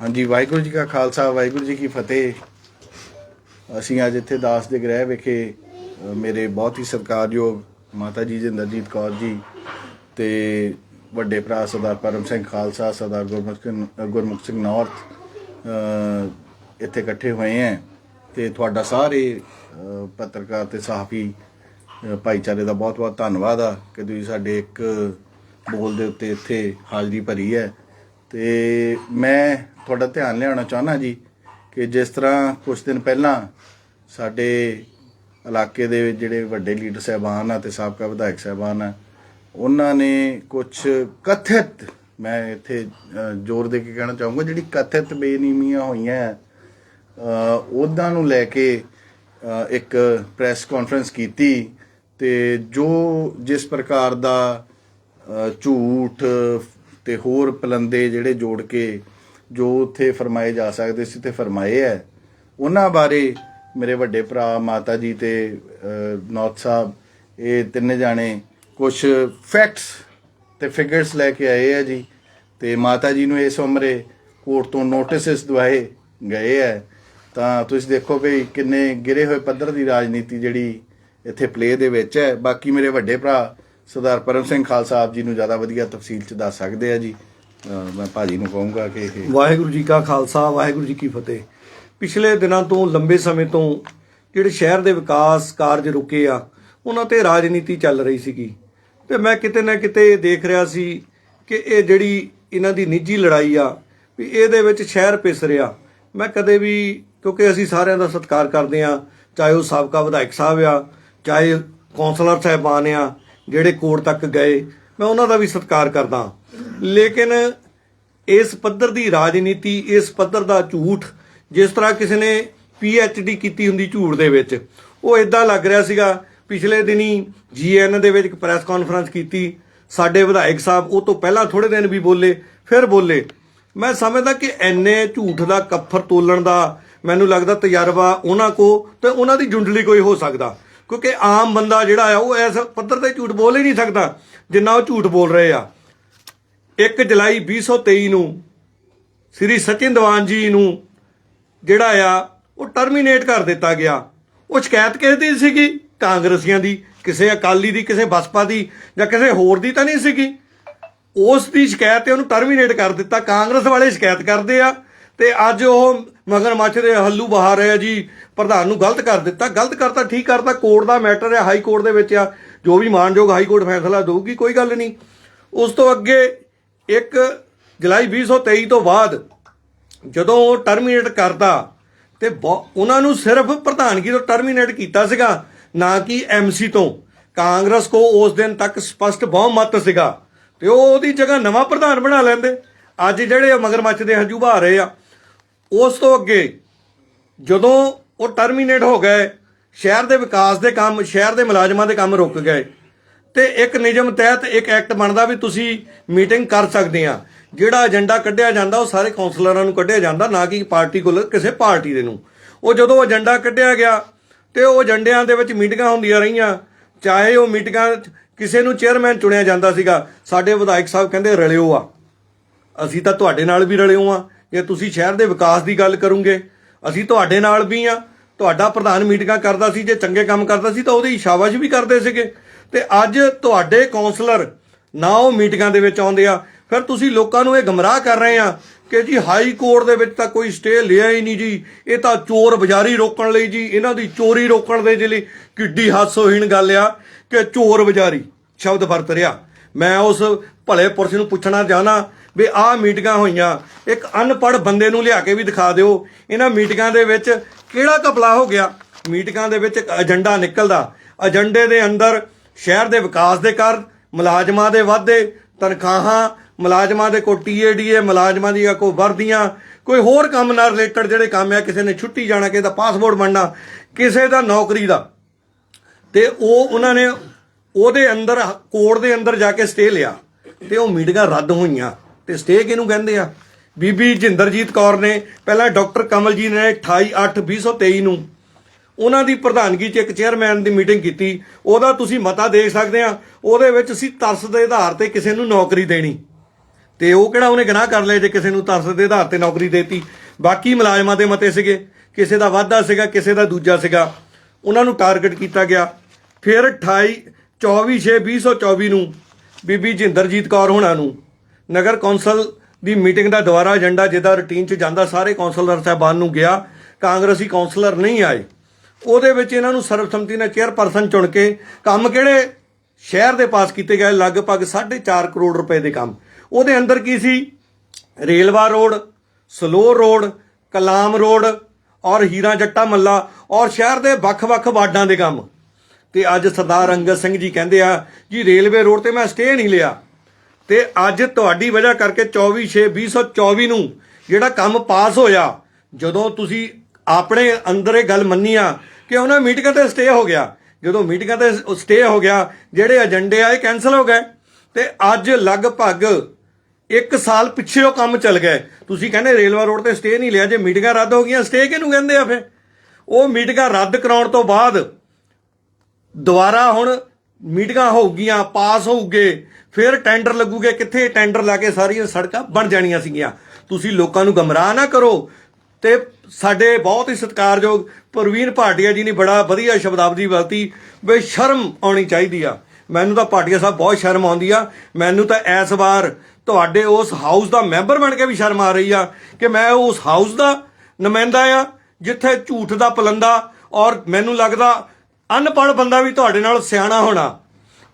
ਹਾਂਜੀ, ਵਾਹਿਗੁਰੂ ਜੀ ਕਾ ਖਾਲਸਾ, ਵਾਹਿਗੁਰੂ ਜੀ ਕੀ ਫਤਿਹ। ਅਸੀਂ ਅੱਜ ਇੱਥੇ ਦਾਸ ਦੇ ਗ੍ਰਹਿ ਵਿਖੇ ਮੇਰੇ ਬਹੁਤ ਹੀ ਸਤਿਕਾਰਯੋਗ ਮਾਤਾ ਜੀ ਜਿੰਦਰਜੀਤ ਕੌਰ ਜੀ ਤੇ ਵੱਡੇ ਭਰਾ ਸਰਦਾਰ ਪਰਮ ਸਿੰਘ ਖਾਲਸਾ, ਸਰਦਾਰ ਗੁਰਮੁਖ ਸਿੰਘ ਗੁਰਮੁਖ ਸਿੰਘ ਨਾਰਥ ਇੱਥੇ ਇਕੱਠੇ ਹੋਏ ਹੈ ਤੇ ਤੁਹਾਡਾ ਸਾਰੇ ਪੱਤਰਕਾਰ ਤੇ ਸਾਫ਼ੀ ਭਾਈਚਾਰੇ ਦਾ ਬਹੁਤ ਬਹੁਤ ਧੰਨਵਾਦ ਆ ਕਿ ਤੁਸੀਂ ਸਾਡੇ ਇੱਕ ਬੋਲ ਦੇ ਉੱਤੇ ਇੱਥੇ ਹਾਜ਼ਰੀ ਭਰੀ ਹੈ। ਤੇ ਮੈਂ ਤੁਹਾਡਾ ਧਿਆਨ ਲਿਆਉਣਾ ਚਾਹੁੰਦਾ ਜੀ ਕਿ ਜਿਸ ਤਰ੍ਹਾਂ ਕੁਝ ਦਿਨ ਪਹਿਲਾਂ ਸਾਡੇ ਇਲਾਕੇ ਦੇ ਜਿਹੜੇ ਵੱਡੇ ਲੀਡਰ ਸਹਿਬਾਨ ਆ ਤੇ ਸਾਬਕਾ ਵਿਧਾਇਕ ਸਹਿਬਾਨ ਆ ਉਹਨਾਂ ਨੇ ਕੁਝ ਕਥਿਤ ਮੈਂ ਇੱਥੇ ਜ਼ੋਰ ਦੇ ਕੇ ਕਹਿਣਾ ਚਾਹੂੰਗਾ ਜਿਹੜੀ ਕਥਿਤ ਬੇਨੀਮੀਆਂ ਹੋਈਆਂ ਅ, ਉਹਨਾਂ ਨੂੰ ਲੈ ਕੇ ਇੱਕ ਪ੍ਰੈਸ ਕਾਨਫਰੰਸ ਕੀਤੀ ਤੇ ਜੋ ਜਿਸ ਪ੍ਰਕਾਰ ਦਾ ਝੂਠ ਤੇ ਹੋਰ ਪਲੰਦੇ ਜਿਹੜੇ ਜੋੜ ਕੇ ਜੋ ਉੱਥੇ ਫਰਮਾਏ ਜਾ ਸਕਦੇ ਸੀ ਤੇ ਫਰਮਾਏ ਹੈ। ਉਹਨਾਂ ਬਾਰੇ ਮੇਰੇ ਵੱਡੇ ਭਰਾ ਮਾਤਾ ਜੀ ਤੇ ਨੌਤ ਸਾਹਿਬ, ਇਹ ਤਿੰਨੇ ਜਾਣੇ ਕੁਝ ਫੈਕਟਸ ਤੇ ਫਿਗਰਸ ਲੈ ਕੇ ਆਏ ਆ ਜੀ। ਤੇ ਮਾਤਾ ਜੀ ਨੂੰ ਇਸ ਉਮਰੇ ਕੋਰਟ ਤੋਂ ਨੋਟਿਸਸ ਦਵਾਏ ਗਏ ਹੈ ਤਾਂ ਤੁਸੀਂ ਦੇਖੋ ਵੀ ਕਿੰਨੇ ਗਿਰੇ ਹੋਏ ਪੱਧਰ ਦੀ ਰਾਜਨੀਤੀ ਜਿਹੜੀ ਇੱਥੇ ਪਲੇ ਦੇ ਵਿੱਚ ਹੈ। ਬਾਕੀ ਮੇਰੇ ਵੱਡੇ ਭਰਾ ਸਰਦਾਰ ਪਰਮ ਸਿੰਘ ਖਾਲਸਾ ਆਪ ਜੀ ਨੂੰ ਜ਼ਿਆਦਾ ਵਧੀਆ ਤਫਸੀਲ ਚ ਦੱਸ ਸਕਦੇ ਆ ਜੀ। ਮੈਂ ਭਾਜੀ ਨੂੰ ਕਹੂੰਗਾ ਕਿ ਇਹ ਵਾਹਿਗੁਰੂ ਜੀ ਕਾ ਖਾਲਸਾ, ਵਾਹਿਗੁਰੂ ਜੀ ਕੀ ਫਤਿਹ। ਪਿਛਲੇ ਦਿਨਾਂ ਤੋਂ, ਲੰਬੇ ਸਮੇਂ ਤੋਂ ਜਿਹੜੇ ਸ਼ਹਿਰ ਦੇ ਵਿਕਾਸ ਕਾਰਜ ਰੁਕੇ ਆ, ਉਹਨਾਂ ਤੇ ਰਾਜਨੀਤੀ ਚੱਲ ਰਹੀ ਸੀਗੀ। ਤੇ ਮੈਂ ਕਿਤੇ ਨਾ ਕਿਤੇ ਦੇਖ ਰਿਹਾ ਸੀ ਕਿ ਇਹ ਜਿਹੜੀ ਇਹਨਾਂ ਦੀ ਨਿੱਜੀ ਲੜਾਈ ਆ, ਵੀ ਇਹਦੇ ਵਿੱਚ ਸ਼ਹਿਰ ਪਿਸ ਰਿਹਾ। ਮੈਂ ਕਦੇ ਵੀ, ਕਿਉਂਕਿ ਅਸੀਂ ਸਾਰਿਆਂ ਦਾ ਸਤਿਕਾਰ ਕਰਦੇ ਆ ਚਾਹੇ ਉਹ ਸਾਬਕਾ ਵਿਧਾਇਕ ਸਾਹਿਬ ਆ, ਚਾਹੇ ਕੌਂਸਲਰ ਸਾਹਿਬਾਨ ਆ, ਜਿਹੜੇ ਕੋਰਟ ਤੱਕ ਗਏ, ਮੈਂ ਉਹਨਾਂ ਦਾ ਵੀ ਸਤਿਕਾਰ ਕਰਦਾ ਲੇਕਿਨ ਇਸ ਪੱਧਰ ਦੀ ਰਾਜਨੀਤੀ, ਇਸ ਪੱਧਰ ਦਾ ਝੂਠ, ਜਿਸ ਤਰ੍ਹਾਂ ਕਿਸੇ ਨੇ ਡੀ ਕੀਤੀ ਹੁੰਦੀ ਝੂਠ ਦੇ ਵਿੱਚ, ਉਹ ਇਦਾਂ ਲੱਗ ਰਿਹਾ ਸੀਗਾ, ਪਿਛਲੇ ਦਿਨੀ ਜੀਐਨ ਦੇ ਵਿੱਚ ਇੱਕ ਪ੍ਰੈਸ ਕਾਨਫਰੰਸ ਕੀਤੀ, ਸਾਡੇ ਵਿਧਾਇਕ ਸਾਹਿਬ ਉਹ ਤੋਂ ਪਹਿਲਾਂ ਥੋੜੇ ਦਿਨ ਵੀ ਬੋਲੇ, ਫਿਰ ਬੋਲੇ। ਮੈਂ ਸਮਝਦਾ ਕਿ ਐਨੇ ਝੂਠ ਦਾ ਕੱਫਰ ਤੋਲਣ ਦਾ ਮੈਨੂੰ ਲੱਗਦਾ ਤਜਰਬਾ ਉਹਨਾਂ ਕੋ ਤੇ ਉਹਨਾਂ ਦੀ ਜੁੰਡਲੀ ਕੋਈ ਹੋ ਸਕਦਾ। ਕਿਉਂਕਿ ਆਮ ਬੰਦਾ ਜਿਹੜਾ ਆ, ਉਹ ਇਸ ਪੱਧਰ ਤੇ ਝੂਠ ਬੋਲ ਹੀ ਨਹੀਂ ਸਕਦਾ, ਜਿੰਨਾ ਉਹ ਝੂਠ ਬੋਲ ਰਹੇ ਆ। 1 ਜੁਲਾਈ 2023 ਨੂੰ ਸ੍ਰੀ ਸਚਿਨ ਦੀਵਾਨ ਜੀ ਨੂੰ ਜਿਹੜਾ ਆ, ਉਹ ਟਰਮੀਨੇਟ ਕਰ ਦਿੱਤਾ ਗਿਆ। ਉਹ ਸ਼ਿਕਾਇਤ ਕਿਸ ਦੀ ਸੀਗੀ, ਕਾਂਗਰਸੀਆਂ ਦੀ, ਕਿਸੇ ਅਕਾਲੀ ਦੀ, ਕਿਸੇ ਬਸਪਾ ਦੀ ਜਾਂ ਕਿਸੇ ਹੋਰ ਦੀ ਤਾਂ ਨਹੀਂ ਸੀਗੀ। ਉਸ ਦੀ ਸ਼ਿਕਾਇਤ ਤੇ ਉਹਨੂੰ ਟਰਮੀਨੇਟ ਕਰ ਦਿੱਤਾ। ਕਾਂਗਰਸ ਵਾਲੇ ਸ਼ਿਕਾਇਤ ਕਰਦੇ ਆ ਤੇ ਅੱਜ ਉਹ ਮਗਰ ਮੱਛ ਦੇ ਹੱਲੂ ਬਹਾ ਰਹੇ ਆ ਜੀ, ਪ੍ਰਧਾਨ ਨੂੰ ਗਲਤ ਕਰ ਦਿੱਤਾ। ਗਲਤ ਕਰਤਾ, ਠੀਕ ਕਰਤਾ, ਕੋਰਟ ਦਾ ਮੈਟਰ ਹੈ ਹਾਈ ਕੋਰਟ ਦੇ ਵਿੱਚ ਆ। ਜੋ ਵੀ ਮਾਨਯੋਗ ਹਾਈ ਕੋਰਟ ਫੈਸਲਾ ਦੇਊਗੀ, ਕੋਈ ਗੱਲ ਨਹੀਂ ਉਸ ਤੋਂ ਅੱਗੇ ਇੱਕ ਜੁਲਾਈ 2023 ਤੋਂ ਬਾਅਦ ਜਦੋਂ ਉਹ ਟਰਮੀਨੇਟ ਕਰਦਾ ਤੇ ਬਹੁ- ਉਹਨਾਂ ਨੂੰ ਸਿਰਫ ਪ੍ਰਧਾਨਗੀ ਤੋਂ ਟਰਮੀਨੇਟ ਕੀਤਾ ਸੀਗਾ, ਨਾ ਕਿ ਐਮਸੀ ਤੋਂ। ਕਾਂਗਰਸ ਕੋ ਉਸ ਦਿਨ ਤੱਕ ਸਪਸ਼ਟ ਬਹੁਮਤ ਸੀਗਾ। ਤੇ ਉਹ ਉਹਦੀ ਜਗ੍ਹਾ ਨਵਾਂ ਪ੍ਰਧਾਨ ਬਣਾ ਲੈਂਦੇ। ਅੱਜ ਜਿਹੜੇ ਮਗਰਮੱਛ ਦੇ ਹੰਝੂ ਬਹਾ ਰਹੇ ਆ। ਉਸ ਤੋਂ ਅੱਗੇ ਜਦੋਂ ਉਹ ਟਰਮੀਨੇਟ ਹੋ ਗਏ, ਸ਼ਹਿਰ ਦੇ ਵਿਕਾਸ ਦੇ ਕੰਮ, ਸ਼ਹਿਰ ਦੇ ਮੁਲਾਜ਼ਮਾਂ ਦੇ ਕੰਮ ਰੁਕ ਗਏ। ਤੇ ਇੱਕ ਨਿਯਮ ਤਹਿਤ ਇੱਕ ਐਕਟ ਬਣਦਾ ਵੀ ਤੁਸੀਂ ਮੀਟਿੰਗ ਕਰ ਸਕਦੇ ਆ। ਜਿਹੜਾ ਏਜੰਡਾ ਕੱਢਿਆ ਜਾਂਦਾ, ਉਹ ਸਾਰੇ ਕਾਉਂਸਲਰਾਂ ਨੂੰ ਕੱਢਿਆ ਜਾਂਦਾ, ਨਾ ਕਿ ਪਾਰਟੀ ਕੋਲ, ਕਿਸੇ ਪਾਰਟੀ ਦੇ ਨੂੰ। ਉਹ ਜਦੋਂ ਏਜੰਡਾ ਕੱਢਿਆ ਗਿਆ ਤੇ ਉਹ ਏਜੰਡਿਆਂ ਦੇ ਵਿੱਚ ਮੀਟਿੰਗਾਂ ਹੁੰਦੀਆਂ ਰਹੀਆਂ। ਚਾਹੇ ਉਹ ਮੀਟਿੰਗਾਂ ਕਿਸੇ ਨੂੰ ਚੇਅਰਮੈਨ ਚੁਣਿਆ ਜਾਂਦਾ ਸੀਗਾ, ਸਾਡੇ ਵਿਧਾਇਕ ਸਾਹਿਬ ਕਹਿੰਦੇ ਰਲਿਓ ਆ। ਅਸੀਂ ਤਾਂ ਤੁਹਾਡੇ ਨਾਲ ਵੀ ਰਲਿਓ ਆ। ਜੇ ਤੁਸੀਂ ਸ਼ਹਿਰ ਦੇ ਵਿਕਾਸ ਦੀ ਗੱਲ ਕਰੋਗੇ, ਅਸੀਂ ਤੁਹਾਡੇ ਨਾਲ ਵੀ ਆ। ਤੁਹਾਡਾ ਪ੍ਰਧਾਨ ਮੀਟਿੰਗਾਂ ਕਰਦਾ ਸੀ, ਜੇ ਚੰਗੇ ਕੰਮ ਕਰਦਾ ਸੀ, ਤਾਂ ਉਹਦੀ ਸ਼ਾਬਾਸ਼ ਵੀ ਕਰਦੇ ਸੀਗੇ। ਤੇ ਅੱਜ ਤੁਹਾਡੇ ਕਾਉਂਸਲਰ ਨਾ ਉਹ ਮੀਟਿੰਗਾਂ ਦੇ ਵਿੱਚ ਆਉਂਦੇ ਆ। ਫਿਰ ਤੁਸੀਂ ਲੋਕਾਂ ਨੂੰ ਇਹ ਗਮਰਾਹ ਕਰ ਰਹੇ ਆ ਕਿ ਜੀ ਹਾਈ ਕੋਰਟ ਦੇ ਵਿੱਚ ਤਾਂ ਕੋਈ ਸਟੇ ਲਿਆ ਹੀ ਨਹੀਂ ਜੀ। ਇਹ ਤਾਂ ਚੋਰ ਬਜ਼ਾਰੀ ਰੋਕਣ ਲਈ ਜੀ, ਇਹਨਾਂ ਦੀ ਚੋਰੀ ਰੋਕਣ ਦੇ ਲਈ ਕਿੱਡੀ ਹਾਸੋਹੀਣ ਗੱਲ ਆ ਕਿ ਚੋਰ ਬਜ਼ਾਰੀ ਸ਼ਬਦ ਵਰਤ ਰਿਹਾ। ਮੈਂ ਉਸ ਭਲੇ ਪੁਰਸ਼ ਨੂੰ ਪੁੱਛਣਾ ਚਾਹਨਾ ਵੀ ਆਹ ਮੀਟਿੰਗਾਂ ਹੋਈਆਂ, ਇੱਕ ਅਨਪੜ੍ਹ ਬੰਦੇ ਨੂੰ ਲਿਆ ਕੇ ਵੀ ਦਿਖਾ ਦਿਓ। ਇਹਨਾਂ ਮੀਟਿੰਗਾਂ ਦੇ ਵਿੱਚ ਕਿਹੜਾ ਕਪਲਾ ਹੋ ਗਿਆ? ਮੀਟਿੰਗਾਂ ਦੇ ਵਿੱਚ ਇੱਕ ਏਜੰਡਾ ਨਿਕਲਦਾ। ਏਜੰਡੇ ਦੇ ਅੰਦਰ ਸ਼ਹਿਰ ਦੇ ਵਿਕਾਸ ਦੇ ਕਾਰਨ, ਮੁਲਾਜ਼ਮਾਂ ਦੇ ਵਾਧੇ, ਤਨਖਾਹਾਂ, ਮੁਲਾਜ਼ਮਾਂ ਦੇ ਕੋ ਟੀਏਡੀਏ ਮੁਲਾਜ਼ਮਾਂ ਦੀਆਂ ਕੋ ਵਰਦੀਆਂ, ਕੋਈ ਹੋਰ ਕੰਮ ਨਾਲ ਰਿਲੇਟਡ ਜਿਹੜੇ ਕੰਮ ਆ, ਕਿਸੇ ਨੇ ਛੁੱਟੀ ਜਾਣਾ, ਕਿਸੇ ਦਾ ਪਾਸਪੋਰਟ ਬਣਨਾ, ਕਿਸੇ ਦਾ ਨੌਕਰੀ ਦਾ, ਤੇ ਉਹ ਉਹਨਾਂ ਨੇ ਉਹਦੇ ਅੰਦਰ, ਕੋਰਟ ਦੇ ਅੰਦਰ ਜਾ ਕੇ ਸਟੇ ਲਿਆ, ਤੇ ਉਹ ਮੀਟਿੰਗਾਂ ਰੱਦ ਹੋਈਆਂ, ਤੇ ਸਟੇ ਕਿਹਨੂੰ ਕਹਿੰਦੇ ਆ? ਬੀਬੀ ਜਿੰਦਰਜੀਤ ਕੌਰ ਨੇ, ਪਹਿਲਾਂ ਡਾਕਟਰ ਕਮਲਜੀਤ ਨੇ 28 8 2023 ਨੂੰ ਉਹਨਾਂ ਦੀ ਪ੍ਰਧਾਨਗੀ 'ਚ ਇੱਕ ਚੇਅਰਮੈਨ ਦੀ ਮੀਟਿੰਗ ਕੀਤੀ। ਉਹਦਾ ਤੁਸੀਂ ਮਤਾ ਦੇਖ ਸਕਦੇ ਆ। ਉਹਦੇ ਵਿੱਚ ਅਸੀਂ ਤਰਸ ਦੇ ਆਧਾਰ ਤੇ ਕਿਸੇ ਨੂੰ ਨੌਕਰੀ ਦੇਣੀ। ਤੇ ਉਹ ਕਿਹੜਾ ਉਹਨੇ ਗੁਨਾਹ ਕਰ ਲਿਆ ਜੇ ਕਿਸੇ ਨੂੰ ਤਰਸ ਦੇ ਆਧਾਰ ਤੇ ਨੌਕਰੀ ਦੇਤੀ। ਬਾਕੀ ਮੁਲਾਜ਼ਮਾਂ ਦੇ ਮਤੇ ਸੀਗੇ। ਕਿਸੇ ਦਾ ਵਾਧਾ ਸੀਗਾ, ਕਿਸੇ ਦਾ ਦੂਜਾ ਸੀਗਾ। ਉਹਨਾਂ ਨੂੰ ਟਾਰਗੇਟ ਕੀਤਾ ਗਿਆ। ਫਿਰ 28 24 6 2024 ਨੂੰ ਬੀਬੀ ਜਿੰਦਰਜੀਤ ਕੌਰ ਹੋਣਾ ਨੂੰ ਨਗਰ ਕੌਂਸਲ ਦੀ ਮੀਟਿੰਗ ਦਾ ਦੁਬਾਰਾ ਏਜੰਡਾ ਜਿਹਦਾ ਰੁਟੀਨ 'ਚ ਜਾਂਦਾ, ਸਾਰੇ ਕੌਂਸਲਰ ਸਾਹਿਬਾਨ ਨੂੰ ਗਿਆ। ਕਾਂਗਰਸੀ ਕੌਂਸਲਰ ਨਹੀਂ ਆਏ। ਉਹਦੇ ਵਿੱਚ ਇਹਨਾਂ ਨੂੰ ਸਰਬਸੰਮਤੀ ਨਾਲ ਚੇਅਰਪਰਸਨ ਚੁਣ ਕੇ ਕੰਮ ਕਿਹੜੇ? ਸ਼ਹਿਰ ਦੇ ਪਾਸ ਕੀਤੇ ਗਏ ਲਗਭਗ 4.5 ਕਰੋੜ ਰੁਪਏ ਦੇ ਕੰਮ। ਉਹਦੇ ਅੰਦਰ ਕੀ ਸੀ? Railway road, slow road, Kalam road ਔਰ ਹੀਰਾ ਜੱਟਾ ਮੱਲਾ ਔਰ ਸ਼ਹਿਰ ਦੇ ਵੱਖ-ਵੱਖ ਵਾਰਡਾਂ ਦੇ ਕੰਮ। ਤੇ ਅੱਜ ਸਰਦਾਰ ਅੰਗਦ ਸਿੰਘ ਜੀ ਕਹਿੰਦੇ ਆ, ਜੀ, ਰੇਲਵੇ ਰੋਡ ਤੇ ਮੈਂ ਸਟੇ ਨਹੀਂ ਲਿਆ। ਤੇ ਅੱਜ ਤੁਹਾਡੀ ਵਜ੍ਹਾ ਕਰਕੇ 24 6 2024 ਨੂੰ ਜਿਹੜਾ ਕੰਮ ਪਾਸ ਹੋਇਆ, ਜਦੋਂ ਤੁਸੀਂ ਆਪਣੇ ਅੰਦਰ ਇਹ ਗੱਲ ਮੰਨੀ ਆ ਕਿ ਉਹਨਾਂ ਮੀਟਿੰਗਾਂ ਤੇ ਸਟੇ ਹੋ ਗਿਆ। ਜਦੋਂ ਮੀਟਿੰਗਾਂ ਤੇ ਸਟੇ ਹੋ ਗਿਆ, ਜਿਹੜੇ ਏਜੰਡੇ ਆ, ਇਹ ਕੈਨਸਲ ਹੋ ਗਏ। ਤੇ ਅੱਜ ਲਗਭਗ ਇੱਕ ਸਾਲ ਪਿੱਛੇ ਉਹ ਕੰਮ ਚੱਲ ਗਏ ਤੁਸੀਂ ਕਹਿੰਦੇ ਰੇਲਵਾ ਰੋਡ ਤੇ ਸਟੇ ਨਹੀਂ ਲਿਆ, ਜੇ ਮੀਟਿੰਗਾਂ ਰੱਦ ਹੋ ਗਈਆਂ ਸਟੇ ਕਿਹਨੂੰ ਕਹਿੰਦੇ ਆ ਫੇ ਉਹ ਮੀਟਿੰਗਾਂ ਰੱਦ ਕਰਾਉਣ ਤੋਂ ਬਾਅਦ ਦੁਬਾਰਾ ਹੁਣ ਮੀਟਿੰਗਾਂ ਹੋਊਗੀਆਂ ਪਾਸ ਹੋਊਗੇ, ਫਿਰ ਟੈਂਡਰ ਲੱਗੂਗੇ। ਕਿੱਥੇ ਟੈਂਡਰ ਲਾ ਕੇ ਸਾਰੀਆਂ ਸੜਕਾਂ ਬਣ ਜਾਣੀਆਂ ਸੀਗੀਆਂ। ਤੁਸੀਂ ਲੋਕਾਂ ਨੂੰ ਗਮਰਾਹ ਨਾ ਕਰੋ। ਤੇ ਸਾਡੇ ਬਹੁਤ ਹੀ ਸਤਿਕਾਰਯੋਗ ਪ੍ਰਵੀਨ ਭਾਟੀਆ ਜੀ ਨੇ ਬੜਾ ਵਧੀਆ ਸ਼ਬਦਾਵਲੀ ਵਰਤੀ ਵੀ ਸ਼ਰਮ ਆਉਣੀ ਚਾਹੀਦੀ ਆ। ਮੈਨੂੰ ਤਾਂ ਭਾਟੀਆ ਸਾਹਿਬ ਬਹੁਤ ਸ਼ਰਮ ਆਉਂਦੀ ਆ। ਮੈਨੂੰ ਤਾਂ ਇਸ ਵਾਰ ਤੁਹਾਡੇ ਉਸ ਹਾਊਸ ਦਾ ਮੈਂਬਰ ਬਣ ਕੇ ਵੀ ਸ਼ਰਮ ਆ ਰਹੀ ਆ ਕਿ ਮੈਂ ਉਸ ਹਾਊਸ ਦਾ ਨੁਮਾਇੰਦਾ ਆ, ਜਿੱਥੇ ਝੂਠ ਦਾ ਪਲੰਦਾ ਔਰ ਮੈਨੂੰ ਲੱਗਦਾ ਅਨਪੜ੍ਹ ਬੰਦਾ ਵੀ ਤੁਹਾਡੇ ਨਾਲ ਸਿਆਣਾ ਹੋਣਾ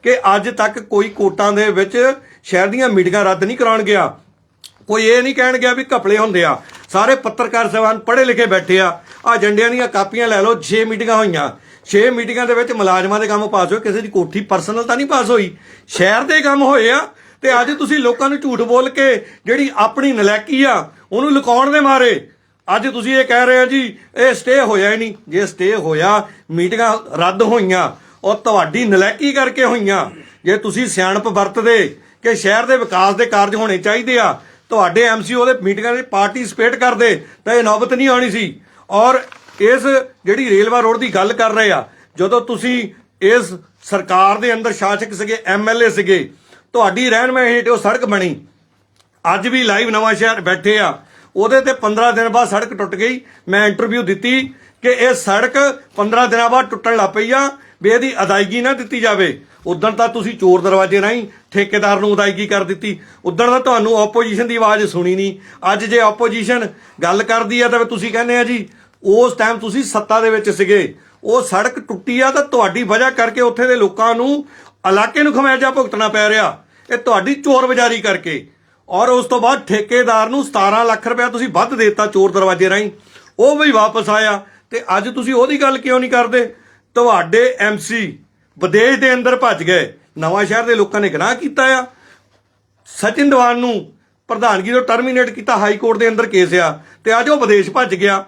ਕਿ ਅੱਜ ਤੱਕ ਕੋਈ ਕੋਟਾਂ ਦੇ ਵਿੱਚ ਸ਼ਹਿਰ ਦੀਆਂ ਮੀਟਿੰਗਾਂ ਰੱਦ ਨਹੀਂ ਕਰਾਉਣ ਗਿਆ। ਕੋਈ ਇਹ ਨਹੀਂ ਕਹਿਣ ਗਿਆ ਵੀ ਘਪਲੇ ਹੁੰਦੇ ਆ। ਸਾਰੇ ਪੱਤਰਕਾਰ ਸਹਿਬਾਨ ਪੜ੍ਹੇ ਲਿਖੇ ਬੈਠੇ ਆ। ਆ ਏਜੰਡਿਆਂ ਦੀਆਂ ਕਾਪੀਆਂ ਲੈ ਲਓ 6 ਮੀਟਿੰਗਾਂ ਹੋਈਆਂ। 6 ਮੀਟਿੰਗਾਂ ਦੇ ਵਿੱਚ ਮੁਲਾਜ਼ਮਾਂ ਦੇ ਕੰਮ ਪਾਸ ਹੋਏ, ਕਿਸੇ ਦੀ ਕੋਠੀ ਪਰਸਨਲ ਤਾਂ ਨਹੀਂ ਪਾਸ ਹੋਈ। ਸ਼ਹਿਰ ਦੇ ਕੰਮ ਹੋਏ ਆ ਤੇ ਅੱਜ ਤੁਸੀਂ ਲੋਕਾਂ ਨੂੰ ਝੂਠ ਬੋਲ ਕੇ ਜਿਹੜੀ ਆਪਣੀ ਨਲੈਕੀ ਆ, ਉਹਨੂੰ ਲੁਕਾਉਣ ਦੇ ਮਾਰੇ। ਅੱਜ ਤੁਸੀਂ ਇਹ ਕਹਿ ਰਹੇ ਹੋ ਜੀ, ਇਹ ਸਟੇ ਹੋਇਆ ਹੀ ਨਹੀਂ। ਜੇ ਸਟੇ ਹੋਇਆ, ਮੀਟਿੰਗਾਂ ਰੱਦ ਹੋਈਆਂ, ਔਰ ਤੁਹਾਡੀ ਨਲੈਕੀ ਕਰਕੇ ਹੋਈਆਂ। ਜੇ ਤੁਸੀਂ ਸਿਆਣਪ ਵਰਤਦੇ ਕਿ ਸ਼ਹਿਰ ਦੇ ਵਿਕਾਸ ਦੇ ਕਾਰਜ ਹੋਣੇ ਚਾਹੀਦੇ ਆ ਤੁਹਾਡੇ ਐਮਸੀ ਦੇ ਮੀਟਿੰਗਾਂ ਵਿੱਚ ਪਾਰਟਿਸਿਪੇਟ ਕਰਦੇ, ਤਾਂ ਇਹ ਨੌਬਤ ਨਹੀਂ ਆਉਣੀ ਸੀ। ਔਰ ਇਸ ਜਿਹੜੀ ਰੇਲਵਾ ਰੋਡ ਦੀ ਗੱਲ ਕਰ ਰਹੇ ਆ, ਜਦੋਂ ਤੁਸੀਂ ਇਸ ਸਰਕਾਰ ਦੇ ਅੰਦਰ ਸ਼ਾਸਕ ਸੀਗੇ ਐਮਐਲਏ ਸੀਗੇ, ਤੁਹਾਡੀ ਰਹਿਣ ਰਹਿਨਮਾਈ ਹੇਠ ਉਹ ਸੜਕ ਬਣੀ। ਅੱਜ ਵੀ ਲਾਈਵ ਨਵਾਂ ਸ਼ਹਿਰ ਬੈਠੇ ਆ। ਉਹਦੇ ਤੇ 15 ਦਿਨ ਬਾਅਦ ਸੜਕ ਟੁੱਟ ਗਈ। ਮੈਂ ਇੰਟਰਵਿਊ ਦਿੱਤੀ ਕਿ ਇਹ ਸੜਕ 15 ਦਿਨਾਂ ਬਾਅਦ ਟੁੱਟਣ ਲੱਗ ਪਈ ਆ। ਵੀ ਇਹਦੀ ਅਦਾਇਗੀ ਨਾ ਦਿੱਤੀ ਜਾਵੇ। ਉਦੋਂ ਤਾਂ ਤੁਸੀਂ ਚੋਰ ਦਰਵਾਜ਼ੇ ਰਾਹੀਂ ਠੇਕੇਦਾਰ ਨੂੰ ਅਦਾਇਗੀ ਕਰ ਦਿੱਤੀ। ਉਦੋਂ ਤਾਂ ਤੁਹਾਨੂੰ ਆਪੋਜੀਸ਼ਨ ਦੀ ਆਵਾਜ਼ ਸੁਣੀ ਨਹੀਂ। ਅੱਜ ਜੇ ਆਪੋਜੀਸ਼ਨ ਗੱਲ ਕਰਦੀ ਆ ਤਾਂ ਤੁਸੀਂ ਕਹਿੰਦੇ ਆ ਜੀ, ਉਸ ਟਾਈਮ ਤੁਸੀਂ ਸੱਤਾ ਦੇ ਵਿੱਚ ਸੀਗੇ। ਉਹ ਸੜਕ ਟੁੱਟੀ ਆ ਤਾਂ ਤੁਹਾਡੀ ਵਜ੍ਹਾ ਕਰਕੇ ਉੱਥੇ ਦੇ ਲੋਕਾਂ ਨੂੰ ਇਲਾਕੇ ਨੂੰ ਖਮਿਆਜਾ ਭੁਗਤਣਾ ਪੈ ਰਿਹਾ। ਇਹ ਤੁਹਾਡੀ ਚੋਰ ਬਜ਼ਾਰੀ ਕਰਕੇ। ਔਰ ਉਸ ਤੋਂ ਬਾਅਦ ਠੇਕੇਦਾਰ ਨੂੰ 17 ਲੱਖ ਰੁਪਇਆ ਤੁਸੀਂ ਵੱਧ ਦੇਤਾ ਚੋਰ ਦਰਵਾਜ਼ੇ ਰਾਹੀਂ। ਉਹ ਵੀ ਵਾਪਸ ਆਇਆ ਤੇ ਅੱਜ ਤੁਸੀਂ ਉਹਦੀ ਗੱਲ ਕਿਉਂ ਨਹੀਂ ਕਰਦੇ? ਤੁਹਾਡੇ ਐਮਸੀ ਵਿਦੇਸ਼ ਦੇ ਅੰਦਰ ਭੱਜ ਗਏ। ਨਵਾਂ ਸ਼ਹਿਰ ਦੇ ਲੋਕਾਂ ਨੇ ਗੁਨਾਹ ਕੀਤਾ ਆ। ਸਚਿਨ ਦੀਵਾਨ ਨੂੰ ਪ੍ਰਧਾਨਗੀ ਤੋਂ ਟਰਮੀਨੇਟ ਕੀਤਾ ਹਾਈ ਕੋਰਟ ਦੇ ਅੰਦਰ ਕੇਸ ਆ ਤੇ ਅੱਜ ਉਹ ਵਿਦੇਸ਼ ਭੱਜ ਗਿਆ।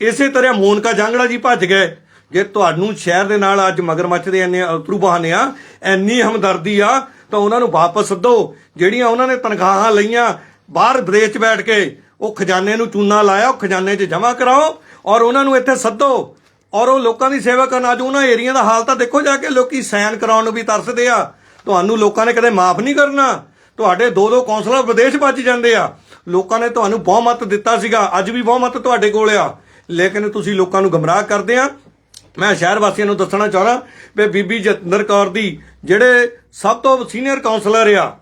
ਇਸੇ ਤਰ੍ਹਾਂ ਮੋਨਕਾ ਜਾਂਗੜਾ ਜੀ ਭੱਜ ਗਏ। ਜੇ ਤੁਹਾਨੂੰ ਸ਼ਹਿਰ ਦੇ ਨਾਲ ਅੱਜ ਮਗਰਮੱਛ ਦੇ ਇੰਨੇ ਅਤਰੂ ਬਹਾਨੇ ਆ, ਇੰਨੀ ਹਮਦਰਦੀ ਆ, ਤਾਂ ਉਹਨਾਂ ਨੂੰ ਵਾਪਸ ਸੱਦੋ। ਜਿਹੜੀਆਂ ਉਹਨਾਂ ਨੇ ਤਨਖਾਹਾਂ ਲਈਆਂ ਬਾਹਰ ਵਿਦੇਸ਼ 'ਚ ਬੈਠ ਕੇ, ਉਹ ਖਜ਼ਾਨੇ ਨੂੰ ਚੂਨਾ ਲਾਇਆ, ਉਹ ਖਜ਼ਾਨੇ 'ਚ ਜਮ੍ਹਾਂ ਕਰਾਓ ਔਰ ਉਹਨਾਂ ਨੂੰ ਇੱਥੇ ਸੱਦੋ। ਔਰ ਉਹ ਲੋਕਾਂ ਦੀ ਸੇਵਾ ਕਰਨ ਅੱਜ ਉਹਨਾਂ ਏਰੀਆ ਦਾ ਹਾਲ ਤਾਂ ਦੇਖੋ ਜਾ ਕੇ ਲੋਕੀ ਸਾਈਨ ਕਰਾਉਣ ਨੂੰ ਵੀ ਤਰਸਦੇ ਆ। ਤੁਹਾਨੂੰ ਲੋਕਾਂ ਨੇ ਕਦੇ ਮਾਫ ਨਹੀਂ ਕਰਨਾ। ਤੁਹਾਡੇ ਦੋ ਦੋ ਕੌਂਸਲਰ ਵਿਦੇਸ਼ ਭੱਜ ਜਾਂਦੇ ਆ। ਲੋਕਾਂ ਨੇ ਤੁਹਾਨੂੰ ਬਹੁਮਤ ਦਿੱਤਾ ਸੀਗਾ। ਅੱਜ ਵੀ ਬਹੁਮਤ ਤੁਹਾਡੇ ਕੋਲ ਆ। ਲੇਕਿਨ ਤੁਸੀਂ ਲੋਕਾਂ ਨੂੰ ਗਮਰਾਹ ਕਰਦੇ ਆ। ਮੈਂ ਸ਼ਹਿਰ ਵਾਸੀਆਂ ਨੂੰ ਦੱਸਣਾ ਚਾਹਣਾ ਵੀ ਬੀਬੀ ਜਤਿੰਦਰ ਕੌਰ ਦੀ ਜਿਹੜੇ ਸਭ ਤੋਂ ਸੀਨੀਅਰ ਕਾਉਂਸਲਰ ਆ,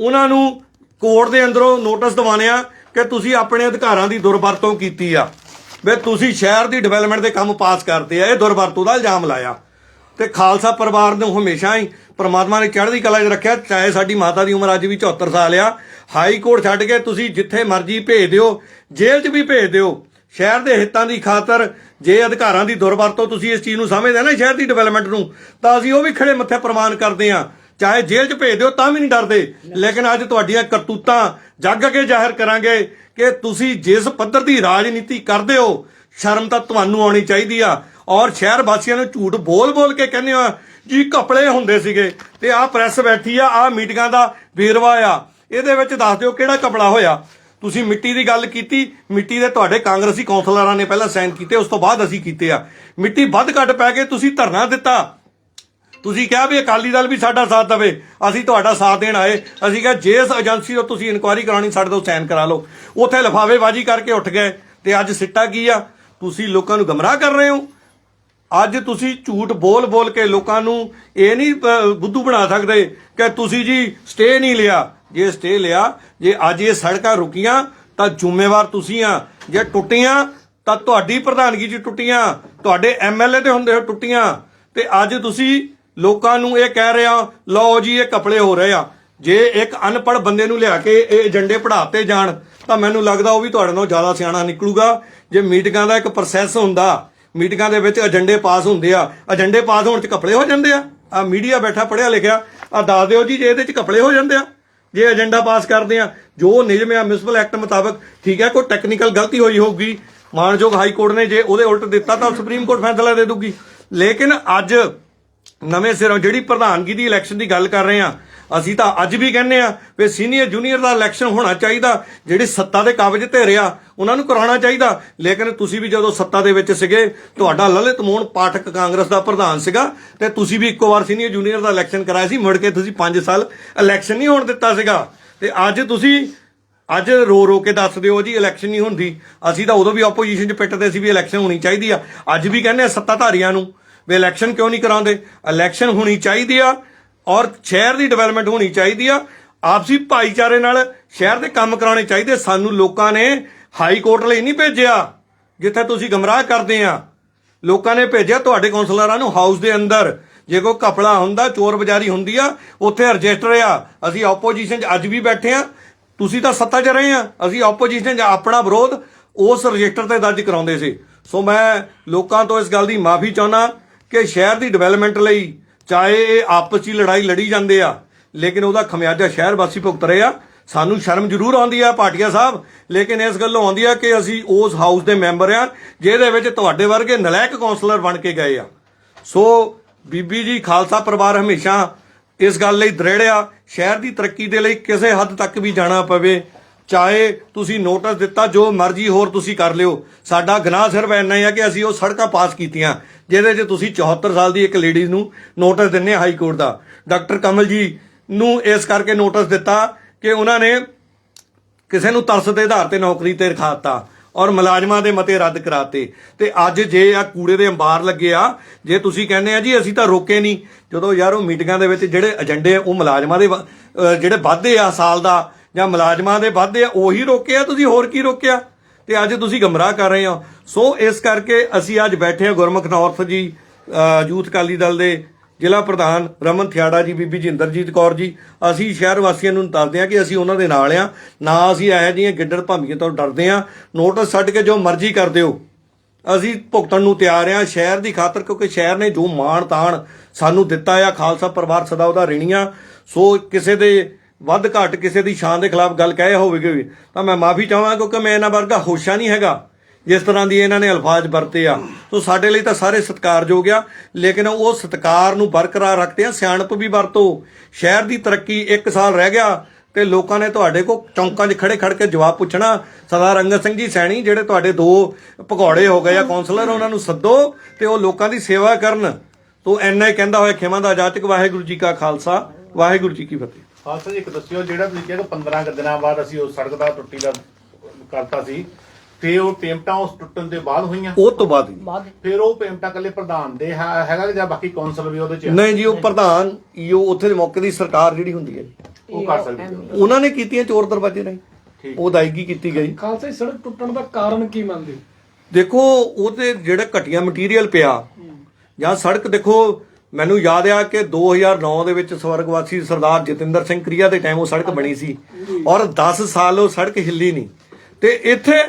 ਉਹਨਾਂ ਨੂੰ ਕੋਰਟ ਦੇ ਅੰਦਰੋਂ ਨੋਟਿਸ ਦਿਵਾਣਿਆ ਕਿ ਤੁਸੀਂ ਆਪਣੇ ਅਧਿਕਾਰਾਂ ਦੀ ਦੁਰਵਰਤੋਂ ਕੀਤੀ ਆ। ਵੀ ਤੁਸੀਂ ਸ਼ਹਿਰ ਦੀ ਡਿਵੈਲਪਮੈਂਟ ਦੇ ਕੰਮ ਪਾਸ ਕਰਦੇ ਆ, ਇਹ ਦੁਰਵਰਤੋਂ ਦਾ ਇਲਜ਼ਾਮ ਲਾਇਆ। ਤੇ ਖਾਲਸਾ ਪਰਿਵਾਰ ਨੂੰ ਹਮੇਸ਼ਾ ਹੀ ਪ੍ਰਮਾਤਮਾ ਨੇ ਚੜ੍ਹਦੀ ਕਲਾ 'ਚ ਰੱਖਿਆ, ਚਾਹੇ ਸਾਡੀ ਮਾਤਾ ਦੀ ਉਮਰ ਅੱਜ ਵੀ 74 ਸਾਲ ਆ, ਹਾਈ ਕੋਰਟ ਛੱਡ ਕੇ ਤੁਸੀਂ ਜਿੱਥੇ ਮਰਜ਼ੀ ਭੇਜ ਦਿਓ, ਜੇਲ੍ਹ 'ਚ ਵੀ ਭੇਜ ਦਿਓ। ਸ਼ਹਿਰ ਦੇ ਹਿੱਤਾਂ ਦੀ ਖਾਤਰ ਜੇ ਅਧਿਕਾਰਾਂ ਦੀ ਦੁਰਵਰਤੋਂ ਤੁਸੀਂ ਇਸ ਚੀਜ਼ ਨੂੰ ਸਮਝਦੇ ਨਾ, ਸ਼ਹਿਰ ਦੀ ਡਿਵੈਲਪਮੈਂਟ ਨੂੰ, ਤਾਂ ਅਸੀਂ ਉਹ ਵੀ ਖੜੇ ਮੱਥੇ ਪ੍ਰਮਾਣ ਕਰਦੇ ਆ। ਚਾਹੇ ਜੇਲ੍ਹ 'ਚ ਭੇਜ ਦਿਓ ਤਾਂ ਵੀ ਨਹੀਂ ਡਰਦੇ, ਲੇਕਿਨ ਅੱਜ ਤੁਹਾਡੀਆਂ ਕਰਤੂਤਾਂ ਜੱਗ ਅੱਗੇ ਜ਼ਾਹਿਰ ਕਰਾਂਗੇ। ਕਿ ਤੁਸੀਂ ਜਿਸ ਪੱਧਰ ਦੀ ਰਾਜਨੀਤੀ ਕਰਦੇ ਹੋ, ਸ਼ਰਮ ਤਾਂ ਤੁਹਾਨੂੰ ਆਉਣੀ ਚਾਹੀਦੀ ਆ। ਔਰ ਸ਼ਹਿਰ ਵਾਸੀਆਂ ਨੂੰ ਝੂਠ ਬੋਲ-ਬੋਲ ਕੇ ਕਹਿੰਦੇ ਆ ਜੀ ਕਪੜੇ ਹੁੰਦੇ ਸੀਗੇ ਤੇ ਆਹ ਪ੍ਰੈਸ ਬੈਠੀ ਆ, ਆਹ ਮੀਟਿੰਗਾਂ ਦਾ ਵੇਰਵਾ ਆ। ਇਹਦੇ ਵਿੱਚ ਦੱਸ ਦਿਓ ਕਿਹੜਾ ਕਪੜਾ ਹੋਇਆ। ਤੁਸੀਂ ਮਿੱਟੀ ਦੀ ਗੱਲ ਕੀਤੀ, ਮਿੱਟੀ ਦੇ ਤੁਹਾਡੇ ਕਾਂਗਰਸੀ ਕੌਂਸਲਰਾਂ ਨੇ ਪਹਿਲਾਂ ਸਾਈਨ ਕੀਤੇ, ਉਸ ਤੋਂ ਬਾਅਦ ਅਸੀਂ ਕੀਤੇ ਆ। ਮਿੱਟੀ ਵੱਧ ਘੱਟ ਪੈ ਕੇ ਤੁਸੀਂ ਧਰਨਾ ਦਿੱਤਾ। ਤੁਸੀਂ ਕਿਹਾ ਵੀ ਅਕਾਲੀ ਦਲ ਵੀ ਸਾਡਾ ਸਾਥ ਦੇਵੇ, ਅਸੀਂ ਤੁਹਾਡਾ ਸਾਥ ਦੇਣ ਆਏ। ਅਸੀਂ ਕਿਹਾ, ਜੇ ਇਸ ਏਜੰਸੀ ਤੋਂ ਤੁਸੀਂ ਇਨਕੁਆਇਰੀ ਕਰਾਉਣੀ, ਸਾਡੇ ਤੋਂ ਸਾਈਨ ਕਰਾ ਲਓ। ਉੱਥੇ ਲਫਾਵੇਬਾਜ਼ੀ ਕਰਕੇ ਉੱਠ ਗਏ। ਤੇ ਅੱਜ ਸਿੱਟਾ ਕੀ ਆ? ਤੁਸੀਂ ਲੋਕਾਂ ਨੂੰ ਗਮਰਾਹ ਕਰ ਰਹੇ ਹੋ। ਅੱਜ ਤੁਸੀਂ ਝੂਠ ਬੋਲ ਬੋਲ ਕੇ ਲੋਕਾਂ ਨੂੰ ਇਹ ਨਹੀਂ ਬੁੱਧੂ ਬਣਾ ਸਕਦੇ ਕਿ ਤੁਸੀਂ ਜੀ ਸਟੇ ਨਹੀਂ ਲਿਆ। ਜੇ ਸਟੇ ਲਿਆ, ਜੇ ਅੱਜ ਇਹ ਸੜਕਾਂ ਰੁਕੀਆਂ, ਤਾਂ ਜ਼ਿੰਮੇਵਾਰ ਤੁਸੀਂ ਆ। ਜੇ ਟੁੱਟੀਆਂ, ਤਾਂ ਤੁਹਾਡੀ ਪ੍ਰਧਾਨਗੀ 'ਚ ਟੁੱਟੀਆਂ। ਤੁਹਾਡੇ ਐਮਐਲਏ ਦੇ ਹੁੰਦੇ ਹੋ ਟੁੱਟੀਆਂ। ਤੇ ਅੱਜ ਤੁਸੀਂ ਲੋਕਾਂ ਨੂੰ ਇਹ ਕਹਿ ਰਿਹਾ, ਲਓ ਜੀ, ਇਹ ਕਪੜੇ ਹੋ ਰਹੇ ਆ। ਜੇ ਇੱਕ ਅਨਪੜ੍ਹ ਬੰਦੇ ਨੂੰ ਲਿਆ ਕੇ ਇਹ ਏਜੰਡੇ ਪੜਾਤੇ ਜਾਣ, ਤਾਂ ਮੈਨੂੰ ਲੱਗਦਾ ਉਹ ਵੀ ਤੁਹਾਡੇ ਨਾਲੋਂ ਜ਼ਿਆਦਾ ਸਿਆਣਾ ਨਿਕਲੂਗਾ। ਜੇ ਮੀਟਿੰਗਾਂ ਦਾ ਇੱਕ ਪ੍ਰੋਸੈਸ ਹੁੰਦਾ, ਮੀਟਿੰਗਾਂ ਦੇ ਵਿੱਚ ਏਜੰਡੇ ਪਾਸ ਹੁੰਦੇ ਆ, ਏਜੰਡੇ ਪਾਸ ਹੋਣ 'ਚ ਕਪੜੇ ਹੋ ਜਾਂਦੇ ਆ। ਆ ਮੀਡੀਆ ਬੈਠਾ ਪੜਿਆ ਲਿਖਿਆ, ਆ ਦੱਸ ਦਿਓ ਜੀ, ਜੇ ਇਹਦੇ 'ਚ ਕਪੜੇ ਹੋ ਜਾਂਦੇ ਆ, ਜੇ ਏਜੰਡਾ ਪਾਸ ਕਰਦੇ ਆ, ਜੋ ਨਿਯਮ ਆ ਮਿਊਨਿਸਪਲ ਐਕਟ ਮੁਤਾਬਕ, ਠੀਕ ਹੈ ਕੋਈ ਟੈਕਨੀਕਲ ਗਲਤੀ ਹੋਈ ਹੋਊਗੀ। ਮਾਨਯੋਗ ਹਾਈ ਕੋਰਟ ਨੇ ਜੇ ਉਹਦੇ ਉਲਟ ਦਿੱਤਾ, ਤਾਂ ਸੁਪਰੀਮ ਕੋਰਟ ਫੈਸਲਾ ਦੇ ਦੂਗੀ। ਲੇਕਿਨ ਅੱਜ ਨਵੇਂ ਸਿਰੋਂ ਜਿਹੜੀ ਪ੍ਰਧਾਨਗੀ ਦੀ ਇਲੈਕਸ਼ਨ ਦੀ ਗੱਲ ਕਰ ਰਹੇ ਆ ਅਸੀਂ ਤਾਂ ਅੱਜ ਵੀ ਕਹਿੰਦੇ ਆ ਵੀ ਸੀਨੀਅਰ ਜੂਨੀਅਰ ਦਾ ਇਲੈਕਸ਼ਨ ਹੋਣਾ ਚਾਹੀਦਾ, ਜਿਹੜੇ ਸੱਤਾ ਦੇ ਕਾਬਜ ਤੇ ਆ, ਉਹਨਾਂ ਨੂੰ ਕਰਾਉਣਾ ਚਾਹੀਦਾ। ਲੇਕਿਨ ਤੁਸੀਂ ਵੀ ਜਦੋਂ ਸੱਤਾ ਦੇ ਵਿੱਚ ਸੀਗੇ, ਤੁਹਾਡਾ ਲਲਿਤ ਮੋਹਨ ਪਾਠਕ ਕਾਂਗਰਸ ਦਾ ਪ੍ਰਧਾਨ ਸੀਗਾ, ਤੇ ਤੁਸੀਂ ਵੀ ਇੱਕੋ ਵਾਰ ਸੀਨੀਅਰ ਜੂਨੀਅਰ ਦਾ ਇਲੈਕਸ਼ਨ ਕਰਾਇਆ ਸੀ, ਮੁੜ ਕੇ ਤੁਸੀਂ 5 ਸਾਲ ਇਲੈਕਸ਼ਨ ਨਹੀਂ ਹੋਣ ਦਿੱਤਾ ਸੀਗਾ। ਤੇ ਅੱਜ ਤੁਸੀਂ, ਅੱਜ ਰੋ ਰੋ ਕੇ ਦੱਸ ਦਿਓ ਜੀ ਇਲੈਕਸ਼ਨ ਨਹੀਂ ਹੁੰਦੀ। ਅਸੀਂ ਤਾਂ ਉਦੋਂ ਵੀ ਆਪੋਜੀਸ਼ਨ 'ਚ ਪਿੱਟਦੇ ਸੀ ਵੀ ਇਲੈਕਸ਼ਨ ਹੋਣੀ ਚਾਹੀਦੀ ਆ। ਅੱਜ ਵੀ ਕਹਿੰਦੇ ਆ ਸੱਤਾਧਾਰੀਆਂ ਨੂੰ ਵੀ ਇਲੈਕਸ਼ਨ ਕਿਉਂ ਨਹੀਂ ਕਰਾਉਂਦੇ? ਇਲੈਕਸ਼ਨ ਹੋਣੀ ਚਾਹੀਦੀ ਆ ਔਰ ਸ਼ਹਿਰ ਦੀ ਡਿਵੈਲਪਮੈਂਟ ਹੋਣੀ ਚਾਹੀਦੀ ਆ। ਆਪਸੀ ਭਾਈਚਾਰੇ ਨਾਲ ਸ਼ਹਿਰ ਦੇ ਕੰਮ ਕਰਾਉਣੇ ਚਾਹੀਦੇ। ਸਾਨੂੰ ਲੋਕਾਂ ਨੇ ਹਾਈ ਕੋਰਟ ਲਈ ਨਹੀਂ ਭੇਜਿਆ, ਜਿੱਥੇ ਤੁਸੀਂ ਗਮਰਾਹ ਕਰਦੇ ਆ। ਲੋਕਾਂ ਨੇ ਭੇਜਿਆ, ਤੁਹਾਡੇ ਕੌਂਸਲਰਾਂ ਨੂੰ ਹਾਊਸ ਦੇ ਅੰਦਰ। ਜੇ ਕੋਈ ਕਪੜਾ ਹੁੰਦਾ, ਚੋਰ ਬਜ਼ਾਰੀ ਹੁੰਦੀ ਆ, ਉੱਥੇ ਰਜਿਸਟਰ ਆ। ਅਸੀਂ ਆਪੋਜੀਸ਼ਨ 'ਚ ਅੱਜ ਵੀ ਬੈਠੇ ਆ। ਤੁਸੀਂ ਤਾਂ ਸੱਤਾ 'ਚ ਰਹੇ ਆ। ਅਸੀਂ ਆਪੋਜੀਸ਼ਨ 'ਚ ਆਪਣਾ ਵਿਰੋਧ ਉਸ ਰਜਿਸਟਰ ਤੇ ਦਰਜ ਕਰਾਉਂਦੇ ਸੀ। ਸੋ ਮੈਂ ਲੋਕਾਂ ਤੋਂ ਇਸ ਗੱਲ ਦੀ ਮਾਫੀ ਚਾਹੁੰਦਾ ਕਿ ਸ਼ਹਿਰ ਦੀ ਡਿਵੈਲਪਮੈਂਟ ਲਈ ਚਾਹੇ ਇਹ ਆਪਸ 'ਚ ਹੀ ਲੜਾਈ ਲੜੀ ਜਾਂਦੇ ਆ, ਲੇਕਿਨ ਉਹਦਾ ਖਮਿਆਜਾ ਸ਼ਹਿਰ ਵਾਸੀ ਭੁਗਤ ਰਹੇ ਆ। ਸਾਨੂੰ ਸ਼ਰਮ ਜ਼ਰੂਰ ਆਉਂਦੀ ਆ ਪਾਟਿਆ ਸਾਹਿਬ, ਲੇਕਿਨ ਇਸ ਗੱਲੋਂ ਆਉਂਦੀ ਆ ਕਿ ਅਸੀਂ ਉਸ ਹਾਊਸ ਦੇ ਮੈਂਬਰ ਆ, ਜਿਹਦੇ ਵਿੱਚ ਤੁਹਾਡੇ ਵਰਗੇ ਨਲਾਇਕ ਕਾਉਂਸਲਰ ਬਣ ਕੇ ਗਏ ਆ। ਸੋ ਬੀਬੀ ਜੀ, ਖਾਲਸਾ ਪਰਿਵਾਰ ਹਮੇਸ਼ਾ ਇਸ ਗੱਲ ਲਈ ਦ੍ਰਿੜਿਆ ਸ਼ਹਿਰ ਦੀ ਤਰੱਕੀ ਦੇ ਲਈ ਕਿਸੇ ਹੱਦ ਤੱਕ ਵੀ ਜਾਣਾ ਪਵੇ। ਚਾਹੇ ਤੁਸੀਂ ਨੋਟਿਸ ਦਿੱਤਾ, ਜੋ ਮਰਜ਼ੀ ਹੋਰ ਤੁਸੀਂ ਕਰ ਲਿਓ। ਸਾਡਾ ਗੁਨਾਹ ਸਿਰਫ ਇੰਨਾ ਹੀ ਆ ਕਿ ਅਸੀਂ ਉਹ ਸੜਕਾਂ ਪਾਸ ਕੀਤੀਆਂ। ਜਿਹਦੇ 'ਚ ਤੁਸੀਂ 74 ਸਾਲ ਦੀ ਇੱਕ ਲੇਡੀ ਨੂੰ ਨੋਟਿਸ ਦਿੰਨੇ ਹਾਈ ਕੋਰਟ ਦਾ। ਡਾਕਟਰ ਕਮਲ ਜੀ ਨੂੰ ਇਸ ਕਰਕੇ ਨੋਟਿਸ ਦਿੱਤਾ ਕਿ ਉਹਨਾਂ ਨੇ ਕਿਸੇ ਨੂੰ ਤਰਸ ਦੇ ਆਧਾਰ ਤੇ ਨੌਕਰੀ ਤੇ ਰਖਾਤਾ ਔਰ ਮੁਲਾਜ਼ਮਾਂ ਦੇ ਮਤੇ ਰੱਦ ਕਰਾਤੇ। ਤੇ ਅੱਜ ਜੇ ਆ ਕੂੜੇ ਦੇ ਅੰਬਾਰ ਲੱਗੇ ਆ, ਜੇ ਤੁਸੀਂ ਕਹਿੰਦੇ ਆ ਜੀ ਅਸੀਂ ਤਾਂ ਰੋਕੇ ਨਹੀਂ ਜਦੋਂ ਯਾਰ ਉਹ ਮੀਟਿੰਗਾਂ ਦੇ ਵਿੱਚ ਜਿਹੜੇ ਏਜੰਡੇ ਆ ਉਹ ਮੁਲਾਜ਼ਮਾਂ ਦੇ ਵ- ਜਿਹੜੇ ਵਾਧੇ ਆ ਸਾਲ ਦਾ ਜਾਂ ਮੁਲਾਜ਼ਮਾਂ ਦੇ ਵਾਧੇ ਆ, ਉਹੀ ਰੋਕੇ ਆ, ਤੁਸੀਂ ਹੋਰ ਕੀ ਰੋਕਿਆ? ਤੇ ਅੱਜ ਤੁਸੀਂ ਗਮਰਾਹ ਕਰ ਰਹੇ ਹੋ। ਸੋ ਇਸ ਕਰਕੇ ਅਸੀਂ ਅੱਜ ਬੈਠੇ ਹਾਂ ਗੁਰਮੁਖ ਨੌਰਥ ਜੀ ਯੂਥ ਅਕਾਲੀ ਦਲ ਦੇ ਜ਼ਿਲ੍ਹਾ ਪ੍ਰਧਾਨ ਰਮਨ ਥਿਆੜਾ ਜੀ, ਬੀਬੀ ਜਿੰਦਰਜੀਤ ਕੌਰ ਜੀ। ਅਸੀਂ ਸ਼ਹਿਰ ਵਾਸੀਆਂ ਨੂੰ ਦੱਸਦੇ ਹਾਂ ਕਿ ਅਸੀਂ ਉਹਨਾਂ ਦੇ ਨਾਲ ਆ ਨਾ ਅਸੀਂ ਇਹੋ ਜਿਹੀਆਂ ਗਿੱਦੜ ਭਾਮੀਆਂ ਤੋਂ ਡਰਦੇ ਹਾਂ। ਨੋਟਿਸ ਛੱਡ ਕੇ ਜੋ ਮਰਜ਼ੀ ਕਰ ਦਿਓ। ਅਸੀਂ ਭੁਗਤਣ ਨੂੰ ਤਿਆਰ ਆ ਸ਼ਹਿਰ ਦੀ ਖਾਤਰ, ਕਿਉਂਕਿ ਸ਼ਹਿਰ ਨੇ ਜੋ ਮਾਣ ਤਾਣ ਸਾਨੂੰ ਦਿੱਤਾ ਆ, ਖਾਲਸਾ ਪਰਿਵਾਰ ਸਦਾ ਉਹਦਾ ਰਿਣੀਆਂ ਸੋ ਕਿਸੇ ਦੇ ਵੱਧ ਘੱਟ ਕਿਸੇ ਦੀ ਸ਼ਾਨ ਦੇ ਖਿਲਾਫ ਗੱਲ ਕਹੇ ਹੋਵੇਗੀ ਤਾਂ ਮੈਂ ਮਾਫੀ ਚਾਹਾਂ ਕਿਉਂਕਿ ਮੈਂ ਇਹਨਾਂ ਵਰਗਾ ਹੋਸ਼ਾ ਨਹੀਂ ਹੈਗਾ, ਜਿਸ ਤਰ੍ਹਾਂ ਦੀ ਇਹਨਾਂ ਨੇ ਅਲਫਾਜ਼ ਵਰਤੇ ਆ। ਸੋ ਸਾਡੇ ਲਈ ਤਾਂ ਸਾਰੇ ਸਤਿਕਾਰਯੋਗ ਆ, ਲੇਕਿਨ ਉਹ ਸਤਿਕਾਰ ਨੂੰ ਬਰਕਰਾਰ ਰੱਖਦੇ ਆ, ਸਿਆਣਪ ਵੀ ਵਰਤੋ। ਸ਼ਹਿਰ ਦੀ ਤਰੱਕੀ 1 ਸਾਲ ਰਹਿ ਗਿਆ ਤੇ ਲੋਕਾਂ ਨੇ ਤੁਹਾਡੇ ਕੋ ਚੌਂਕਾਂ 'ਚ ਖੜੇ ਖੜ ਕੇ ਜਵਾਬ ਪੁੱਛਣਾ ਸਰਦਾਰ ਅੰਗਦ ਸਿੰਘ ਜੀ ਸੈਣੀ, ਜਿਹੜੇ ਤੁਹਾਡੇ ਦੋ ਭਗੌੜੇ ਹੋ ਗਏ ਆ ਕਾਉਂਸਲਰ ਉਹਨਾਂ ਨੂੰ ਸੱਦੋ ਤੇ ਉਹ ਲੋਕਾਂ ਦੀ ਸੇਵਾ ਕਰਨ। ਤੋ ਐਨਾ ਹੀ ਕਹਿੰਦਾ ਹੋਇਆ ਖਿਮਾ ਦਾ ਜਾਚਕ ਵਾਹਿਗੁਰੂ ਜੀ ਕਾ ਖਾਲਸਾ, ਵਾਹਿਗੁਰੂ ਜੀ ਕੀ ਫਤਿਹ। ਖਾਲਸਾ ਜੀ ਇੱਕ ਦੱਸਿਓ ਜਿਹੜਾ ਤੁਸੀਂ ਕਿਹਾ ਕਿ 15 ਕੁ ਦਿਨਾਂ ਬਾਅਦ ਅਸੀਂ ਉਹ ਸੜਕ ਦਾ ਟੁੱਟੀ ਦਾ ਕਰਤਾ ਸੀ ਤੇ ਉਹ ਪੇਮਟਾਂ ਉਸ ਟੁੱਟਣ ਦੇ ਬਾਅਦ ਹੋਈਆਂ? ਉਹ ਤੋਂ ਬਾਅਦ ਹੀ। ਫਿਰ ਉਹ ਪੇਮਟਾਂ ਕੱਲੇ ਪ੍ਰਧਾਨ ਦੇ ਹੈ- ਹੈਗਾ ਕਿ ਜਾਂ ਬਾਕੀ ਕੌਂਸਲ ਵੀ ਉਹਦੇ ਚ ਹੈ? ਨਹੀਂ ਜੀ ਉਹ ਪ੍ਰਧਾਨ ਈਓ ਉੱਥੇ ਦੇ ਮੌਕੇ ਦੀ ਸਰਕਾਰ ਜਿਹੜੀ ਹੁੰਦੀ ਹੈ। ਜੀ ਉਹ ਕਰ ਸਕਦੇ ਹੋ। ਉਹਨਾਂ ਨੇ ਕੀਤੀਆਂ ਚੋਰ ਦਰਵਾਜ਼ੇ ਰਾਹੀਂ। ਠੀਕ। ਉਹ ਅਦਾਇਗੀ ਕੀਤੀ ਗਈ। ਖਾਲਸਾ ਜੀ, ਸੜਕ ਟੁੱਟਣ ਦਾ ਕਾਰਨ ਕੀ ਮੰਨਦੇ ਹੋ? ਦੇਖੋ ਉਹਦੇ ਜਿਹੜਾ ਘਟੀਆ ਮਟੀਰੀਅਲ ਪਿਆ ਜਾਂ ਸੜਕ ਦੇਖੋ ਮੈਨੂੰ ਯਾਦ ਆ ਕਿ 2009 ਦੇ ਵਿੱਚ ਸਵਰਗਵਾਸੀ ਸਰਦਾਰ ਜਤਿੰਦਰ ਸਿੰਘ ਕ੍ਰਿਆ ਦੇ ਟਾਈਮ ਉਹ ਸੜਕ ਬਣੀ ਸੀ। ਔਰ 10 ਸਾਲ ਉਹ ਸੜਕ ਹਿੱਲੀ ਨਹੀਂ। ਤੇ ਇੱਥੇ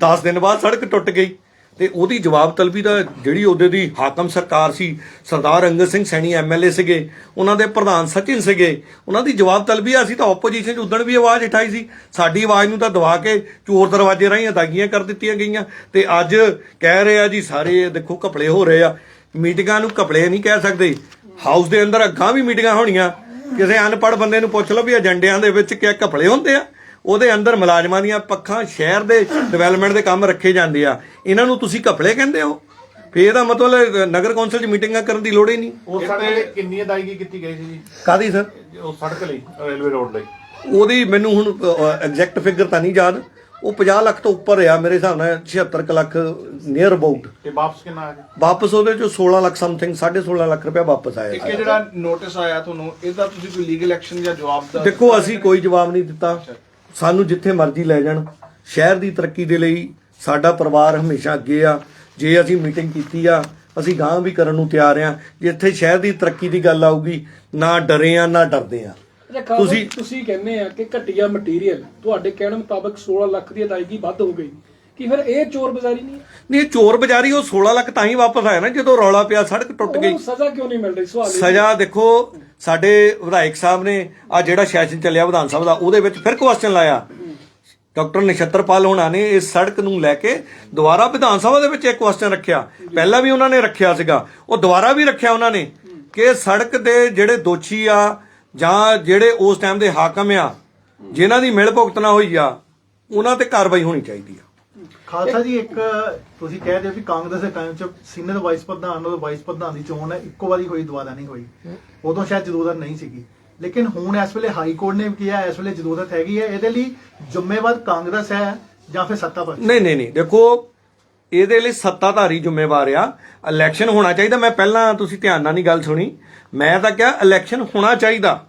10 ਦਿਨ ਬਾਅਦ ਸੜਕ ਟੁੱਟ ਗਈ। ਤੇ ਉਹਦੀ ਜਵਾਬ ਤਲਬੀ ਦਾ ਜਿਹੜੀ ਉਹਦੇ ਦੀ ਹਾਕਮ ਸਰਕਾਰ ਸੀ ਸਰਦਾਰ ਅੰਗਦ ਸਿੰਘ ਸੈਣੀ ਐਮਐਲਏ ਸੀਗੇ ਉਹਨਾਂ ਦੇ ਪ੍ਰਧਾਨ ਸਚਿਨ ਸੀਗੇ ਉਹਨਾਂ ਦੀ ਜਵਾਬ ਤਲਬੀ ਆ, ਅਸੀਂ ਤਾਂ ਆਪੋਜੀਸ਼ਨ 'ਚ ਉਦਣ ਵੀ ਆਵਾਜ਼ ਉਠਾਈ ਸੀ। ਸਾਡੀ ਆਵਾਜ਼ ਨੂੰ ਤਾਂ ਦਬਾ ਕੇ ਚੋਰ ਦਰਵਾਜ਼ੇ ਰਾਹੀਂ ਅਦਾਗੀਆਂ ਕਰ ਦਿੱਤੀਆਂ ਗਈਆਂ। ਤੇ ਅੱਜ ਕਹਿ ਰਹੇ ਆ ਜੀ ਸਾਰੇ ਦੇਖੋ ਘਪਲੇ ਹੋ ਰਹੇ ਆ। ਮੀਟਿੰਗਾਂ ਨੂੰ ਘਪਲੇ ਨਹੀਂ ਕਹਿ ਸਕਦੇ। ਹਾਊਸ ਦੇ ਅੰਦਰ ਅੱਗਾਂ ਵੀ ਮੀਟਿੰਗਾਂ ਹੋਣੀਆਂ। ਕਿਸੇ ਅਨਪੜ੍ਹ ਬੰਦੇ ਨੂੰ ਪੁੱਛ ਲਓ ਵੀ ਏਜੰਡਿਆਂ ਦੇ ਵਿੱਚ ਕਿਆ ਘਪਲੇ ਹੁੰਦੇ ਆ। ਉਹਦੇ ਅੰਦਰ ਮੁਲਾਜ਼ਮਾਂ ਦੀਆਂ ਪੱਖਾਂ ਸ਼ਹਿਰ ਦੇ ਡਿਵੈਲਪਮੈਂਟ ਦੇ ਕੰਮ ਰੱਖੇ ਜਾਂਦੇ ਆ। ਇਹਨਾਂ ਨੂੰ ਤੁਸੀਂ ਘਪਲੇ ਕਹਿੰਦੇ ਹੋ? ਫੇਰ ਇਹਦਾ ਮਤਲਬ ਨਗਰ ਕੌਂਸਲ 'ਚ ਮੀਟਿੰਗਾਂ ਕਰਨ ਦੀ ਲੋੜ ਹੀ ਨਹੀਂ। ਉਸ ਤੇ ਕਿੰਨੀ ਅਦਾਇਗੀ ਕੀਤੀ ਗਈ ਸੀ ਜੀ? ਕਾਦੀ ਸਰ? ਉਸ ਸੜਕ ਲਈ ਰੇਲਵੇ ਰੋਡ ਲਈ। ਉਹਦੀ ਮੈਨੂੰ ਹੁਣ ਐਗਜ਼ੈਕਟ ਫਿਗਰ ਤਾਂ ਨਹੀਂ ਯਾਦ। ਉਹ 50 ਲੱਖ ਤੋਂ ਉੱਪਰ ਆ ਮੇਰੇ ਹਿਸਾਬ ਨਾਲ 76 ਕੁ ਲੱਖ ਨੀਅਰ ਅਬਾਊਟ ਤੇ ਵਾਪਸ ਕਿੰਨਾ ਆ ਗਿਆ? ਵਾਪਸ ਉਹਦੇ ਚੋਂ 16 ਲੱਖ ਸਮਥਿੰਗ 16.5 ਲੱਖ ਰੁਪਇਆ ਵਾਪਸ ਆਇਆ ਇੱਕ ਇਹ ਜਿਹੜਾ ਨੋਟਿਸ ਆਇਆ ਤੁਹਾਨੂੰ ਇਹਦਾ ਤੁਸੀਂ ਕੋਈ ਲੀਗਲ ਐਕਸ਼ਨ ਜਾਂ ਜਵਾਬ ਦਾ ਦੇਖੋ ਅਸੀਂ ਕੋਈ ਜਵਾਬ ਨਹੀਂ ਦਿੱਤਾ। ਸਾਨੂੰ ਜਿੱਥੇ ਮਰਜ਼ੀ ਲੈ ਜਾਣ। ਸ਼ਹਿਰ ਦੀ ਤਰੱਕੀ ਦੇ ਲਈ ਸਾਡਾ ਪਰਿਵਾਰ ਹਮੇਸ਼ਾ ਅੱਗੇ ਆ। ਜੇ ਅਸੀਂ ਮੀਟਿੰਗ ਕੀਤੀ ਆ ਅਸੀਂ ਗਾਂ ਵੀ ਕਰਨ ਨੂੰ ਤਿਆਰ ਆ। ਜਿੱਥੇ ਸ਼ਹਿਰ ਦੀ ਤਰੱਕੀ ਦੀ ਗੱਲ ਆਊਗੀ ਨਾ ਡਰੇ ਆ ਨਾ ਡਰਦੇ ਆ। ਤੁਸੀਂ ਤੁਸੀਂ- ਤੁਸੀਂ ਕਹਿੰਦੇ ਆ ਕਿ ਘਟੀਆ ਮਟੀਰੀਅਲ ਤੁਹਾਡੇ ਕਹਿਣ ਮੁਤਾਬਕ 16 ਲੱਖ ਦੀ ਅਦਾਇਗੀ ਵੱਧ ਹੋ ਗਈ। ਕਿ ਫਿਰ ਇਹ ਚੋਰ ਬਜ਼ਾਰੀ ਨਹੀਂ ਹੈ? ਨਹੀਂ ਚੋਰ ਬਜ਼ਾਰੀ ਉਹ 16 ਲੱਖ ਤਾਂ ਹੀ ਵਾਪਸ ਆਇਆ ਨਾ ਜਦੋਂ ਰੌਲਾ ਪਿਆ ਸੜਕ ਟੁੱਟ ਗਈ। ਉਹਨੂੰ ਸਜ਼ਾ ਕਿਉਂ ਨਹੀਂ ਮਿਲ ਰਹੀ? ਸਵਾਲ ਇਹ ਸਜ਼ਾ ਦੇਖੋ ਸਾਡੇ ਵਿਧਾਇਕ ਸਾਹਿਬ ਨੇ ਆ ਜਿਹੜਾ ਸੈਸ਼ਨ ਚੱਲਿਆ ਵਿਧਾਨ ਸਭਾ ਦਾ ਉਹਦੇ ਵਿੱਚ ਫਿਰ ਕੁਐਸਚਨ ਲਾਇਆ। ਡਾਕਟਰ ਨਛੱਤਰਪਾਲ ਹੋਣਾ ਨੇ ਇਸ ਸੜਕ ਨੂੰ ਲੈ ਕੇ ਦੁਬਾਰਾ ਵਿਧਾਨ ਸਭਾ ਦੇ ਵਿੱਚ ਇੱਕ ਕੁਐਸਚਨ ਰੱਖਿਆ। ਪਹਿਲਾਂ ਵੀ ਉਹਨਾਂ ਨੇ ਰੱਖਿਆ ਸੀਗਾ। ਉਹ ਦੁਬਾਰਾ ਵੀ ਰੱਖਿਆ ਉਹਨਾਂ ਨੇ ਕਿ ਸੜਕ ਦੇ ਜਿਹੜੇ ਦੋਸ਼ੀ ਆ ਜਾਂ ਜਿਹੜੇ ਉਸ ਟਾਈਮ ਦੇ ਹਾਕਮ ਆ ਜਿਨ੍ਹਾਂ ਦੀ ਮਿਲ ਭੁਗਤਣਾ ਹੋਈ ਆ ਉਹਨਾਂ ਤੇ ਕਾਰਵਾਈ ਹੋਣੀ ਚਾਹੀਦੀ ਆ। ਖਾਲਸਾ ਜੀ ਇੱਕ ਤੁਸੀਂ ਕਹਿ ਦਿਓ ਵੀ ਕਾਂਗਰਸ ਦੇ ਕਾਇਮ ਚ ਸੀਨੀਅਰ ਵਾਈਸ ਪ੍ਰਧਾਨ ਔਰ ਵਾਈਸ ਪ੍ਰਧਾਨ ਦੀ ਚੋਣ ਹੈ ਇੱਕੋ ਵਾਰੀ ਹੋਈ ਦੁਬਾਰਾ ਨਹੀਂ ਹੋਈ। ਉਦੋਂ ਸ਼ਾਇਦ ਜ਼ਰੂਰਤ ਨਹੀਂ ਸੀਗੀ। ਲੇਕਿਨ ਹੁਣ ਇਸ ਵੇਲੇ ਹਾਈ ਕੋਰਟ ਨੇ ਕਿਹਾ ਇਸ ਵੇਲੇ ਜ਼ਰੂਰਤ ਹੈਗੀ ਹੈ ਇਹਦੇ ਲਈ ਜ਼ਿੰਮੇਵਾਰ ਕਾਂਗਰਸ ਹੈ ਜਾਂ ਫਿਰ ਸੱਤਾ ਪਕਸ਼ ਨਹੀਂ ਨਹੀਂ ਨਹੀਂ। ਦੇਖੋ ਇਹਦੇ ਲਈ ਸੱਤਾਧਾਰੀ ਜ਼ਿੰਮੇਵਾਰ ਆ। ਇਲੈਕਸ਼ਨ ਹੋਣਾ ਚਾਹੀਦਾ। ਮੈਂ ਪਹਿਲਾਂ ਤੁਸੀਂ ਧਿਆਨ ਨਾਲ ਨਹੀਂ ਗੱਲ ਸੁਣੀ। ਮੈਂ ਤਾਂ ਕਿਹਾ ਇਲੈਕਸ਼ਨ ਹੋਣਾ ਚਾਹੀਦਾ।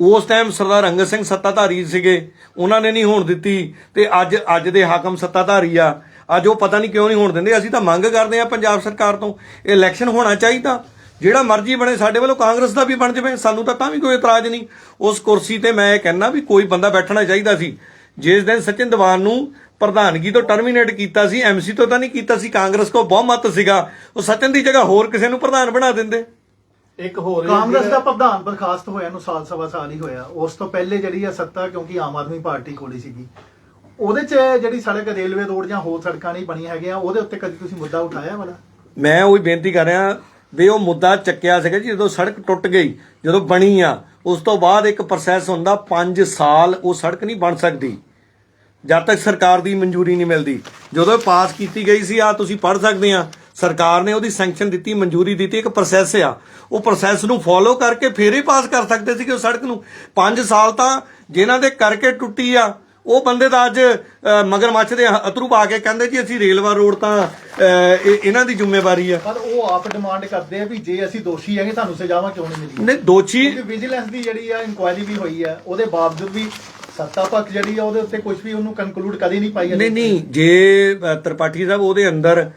ਉਸ ਟਾਈਮ ਸਰਦਾਰ ਰੰਗਤ ਸਿੰਘ ਸੱਤਾਧਾਰੀ ਸੀਗੇ। ਉਹਨਾਂ ਨੇ ਨਹੀਂ ਹੋਣ ਦਿੱਤੀ। ਤੇ ਅੱਜ ਅੱਜ ਦੇ ਹਾਕਮ ਸੱਤਾਧਾਰੀ ਆ। ਅੱਜ ਉਹ ਪਤਾ ਨਹੀਂ ਕਿਉਂ ਨਹੀਂ ਹੋਣ ਦਿੰਦੇ। ਅਸੀਂ ਤਾਂ ਮੰਗ ਕਰਦੇ ਆ ਪੰਜਾਬ ਸਰਕਾਰ ਤੋਂ। ਇਲੈਕਸ਼ਨ ਹੋਣਾ ਚਾਹੀਦਾ। ਜਿਹੜਾ ਮਰਜ਼ੀ ਬਣੇ, ਸਾਡੇ ਵੱਲੋਂ ਕਾਂਗਰਸ ਦਾ ਵੀ ਬਣ ਜਾਵੇ। ਸਾਨੂੰ ਤਾਂ ਤਾਂ ਵੀ ਕੋਈ ਇਤਰਾਜ਼ ਨਹੀਂ। ਉਸ ਕੁਰਸੀ ਤੇ ਮੈਂ ਇਹ ਕਹਿੰਦਾ ਵੀ ਕੋਈ ਬੰਦਾ ਬੈਠਣਾ ਚਾਹੀਦਾ ਸੀ। ਜਿਸ ਦਿਨ ਸਚਿਨ ਦੀਵਾਨ ਨੂੰ ਪ੍ਰਧਾਨਗੀ ਤੋਂ ਟਰਮੀਨੇਟ ਕੀਤਾ ਸੀ ਐਮਸੀ ਤੋਂ ਤਾਂ ਨਹੀਂ ਕੀਤਾ ਸੀ ਕਾਂਗਰਸ ਕੋ ਬਹੁਮਤ ਸੀਗਾ। ਉਹ ਸਚਿਨ ਦੀ ਜਗ੍ਹਾ ਹੋਰ ਕਿਸੇ ਨੂੰ ਪ੍ਰਧਾਨ ਬਣਾ ਦਿੰਦੇ। ਇੱਕ ਹੋਰ ਕਾਂਗਰਸ ਦਾ ਪ੍ਰਧਾਨ ਬਰਖਾਸਤ ਹੋਇਆ ਨੂੰ ਸਾਲ ਸਵਾ ਸਾਲ ਹੀ ਹੋਇਆ। ਉਸ ਤੋਂ ਪਹਿਲੇ ਜਿਹੜੀ ਆ ਸੱਤਾ ਕਿਉਂਕਿ ਆਮ ਆਦਮੀ ਪਾਰਟੀ ਕੋਲ ਹੀ ਸੀਗੀ। ਉਹਦੇ ਚ ਜਿਹੜੀ ਸੜਕ ਰੇਲਵੇ ਰੋਡ ਜਾਂ ਹੋਰ ਸੜਕਾਂ ਨਹੀਂ ਬਣੀਆਂ ਹੈਗੀਆਂ ਉਹਦੇ ਉੱਤੇ ਕਦੀ ਤੁਸੀਂ ਮੁੱਦਾ ਉਠਾਇਆ ਵਾਲਾ? ਮੈਂ ਉਹੀ ਬੇਨਤੀ ਕਰ ਰਿਹਾ ਵੀ ਉਹ ਮੁੱਦਾ ਚੱਕਿਆ ਸੀਗਾ ਜੀ ਜਦੋਂ ਸੜਕ ਟੁੱਟ ਗਈ ਜਦੋਂ ਬਣੀ ਆ ਉਸ ਤੋਂ ਬਾਅਦ ਇੱਕ ਪ੍ਰੋਸੈਸ ਹੁੰਦਾ 5 ਸਾਲ ਉਹ ਸੜਕ ਨਹੀਂ ਬਣ ਸਕਦੀ। ਜਦ ਤੱਕ ਸਰਕਾਰ ਦੀ ਮਨਜ਼ੂਰੀ ਨਹੀਂ ਮਿਲਦੀ। ਜਦੋਂ ਪਾਸ ਕੀਤੀ ਗਈ ਸੀ ਆ ਤੁਸੀਂ ਪੜ੍ਹ ਸਕਦੇ ਆ ਸਰਕਾਰ ਨੇ ਉਹਦੀ ਸੈਂਕਸ਼ਨ ਦਿੱਤੀ ਮਨਜ਼ੂਰੀ ਦਿੱਤੀ ਇੱਕ ਪ੍ਰੋਸੈਸ ਆ। ਉਹ ਪ੍ਰੋਸੈਸ ਨੂੰ ਫੋਲੋ ਕਰਕੇ ਫੇਰ ਹੀ ਪਾਸ ਕਰ ਸਕਦੇ ਸੀ ਕਿ ਉਹ ਸੜਕ ਨੂੰ। 5 ਸਾਲ ਤਾਂ ਜਿਨ੍ਹਾਂ ਦੇ ਕਰਕੇ ਟੁੱਟੀ ਆ ਉਹ ਬੰਦੇ ਦਾ ਅੱਜ ਮਗਰਮੱਛ ਦੇ ਅਤਰੂ ਪਾ ਕੇ ਕਹਿੰਦੇ ਜੀ ਅਸੀਂ ਰੇਲਵਾ ਰੋਡ ਤਾਂ ਇਹਨਾਂ ਦੀ ਜ਼ਿੰਮੇਵਾਰੀ ਆ। ਪਰ ਉਹ ਆਪ ਡਿਮਾਂਡ ਕਰਦੇ ਆ ਵੀ ਜੇ ਅਸੀਂ ਦੋਸ਼ੀ ਹੈਗੇ ਤੁਹਾਨੂੰ ਸਜ਼ਾਵਾਂ ਕਿਉਂ ਨਹੀਂ ਮਿਲੀ ਨੇ ਦੋਸ਼ੀ ਵਿਜੀਲੈਂਸ ਦੀ ਜਿਹੜੀ ਆ ਇਨਕੁਆਇਰੀ ਵੀ ਹੋਈ ਆ ਉਹਦੇ ਬਾਵਜੂਦ ਵੀ ਸੱਤਾ ਪੱਖ ਜਿਹੜੀ ਆ ਉਹਦੇ ਉੱਤੇ ਕੁਝ ਵੀ ਉਹਨੂੰ ਕਨਕਲੂਡ ਕਦੀ ਨਹੀਂ ਪਾਈ ਨਹੀਂ ਨਹੀਂ ਜੇ ਅ, ਤ੍ਰਿਪਾਠੀ ਸਾਹਿਬ ਉਹਦੇ ਅੰਦਰ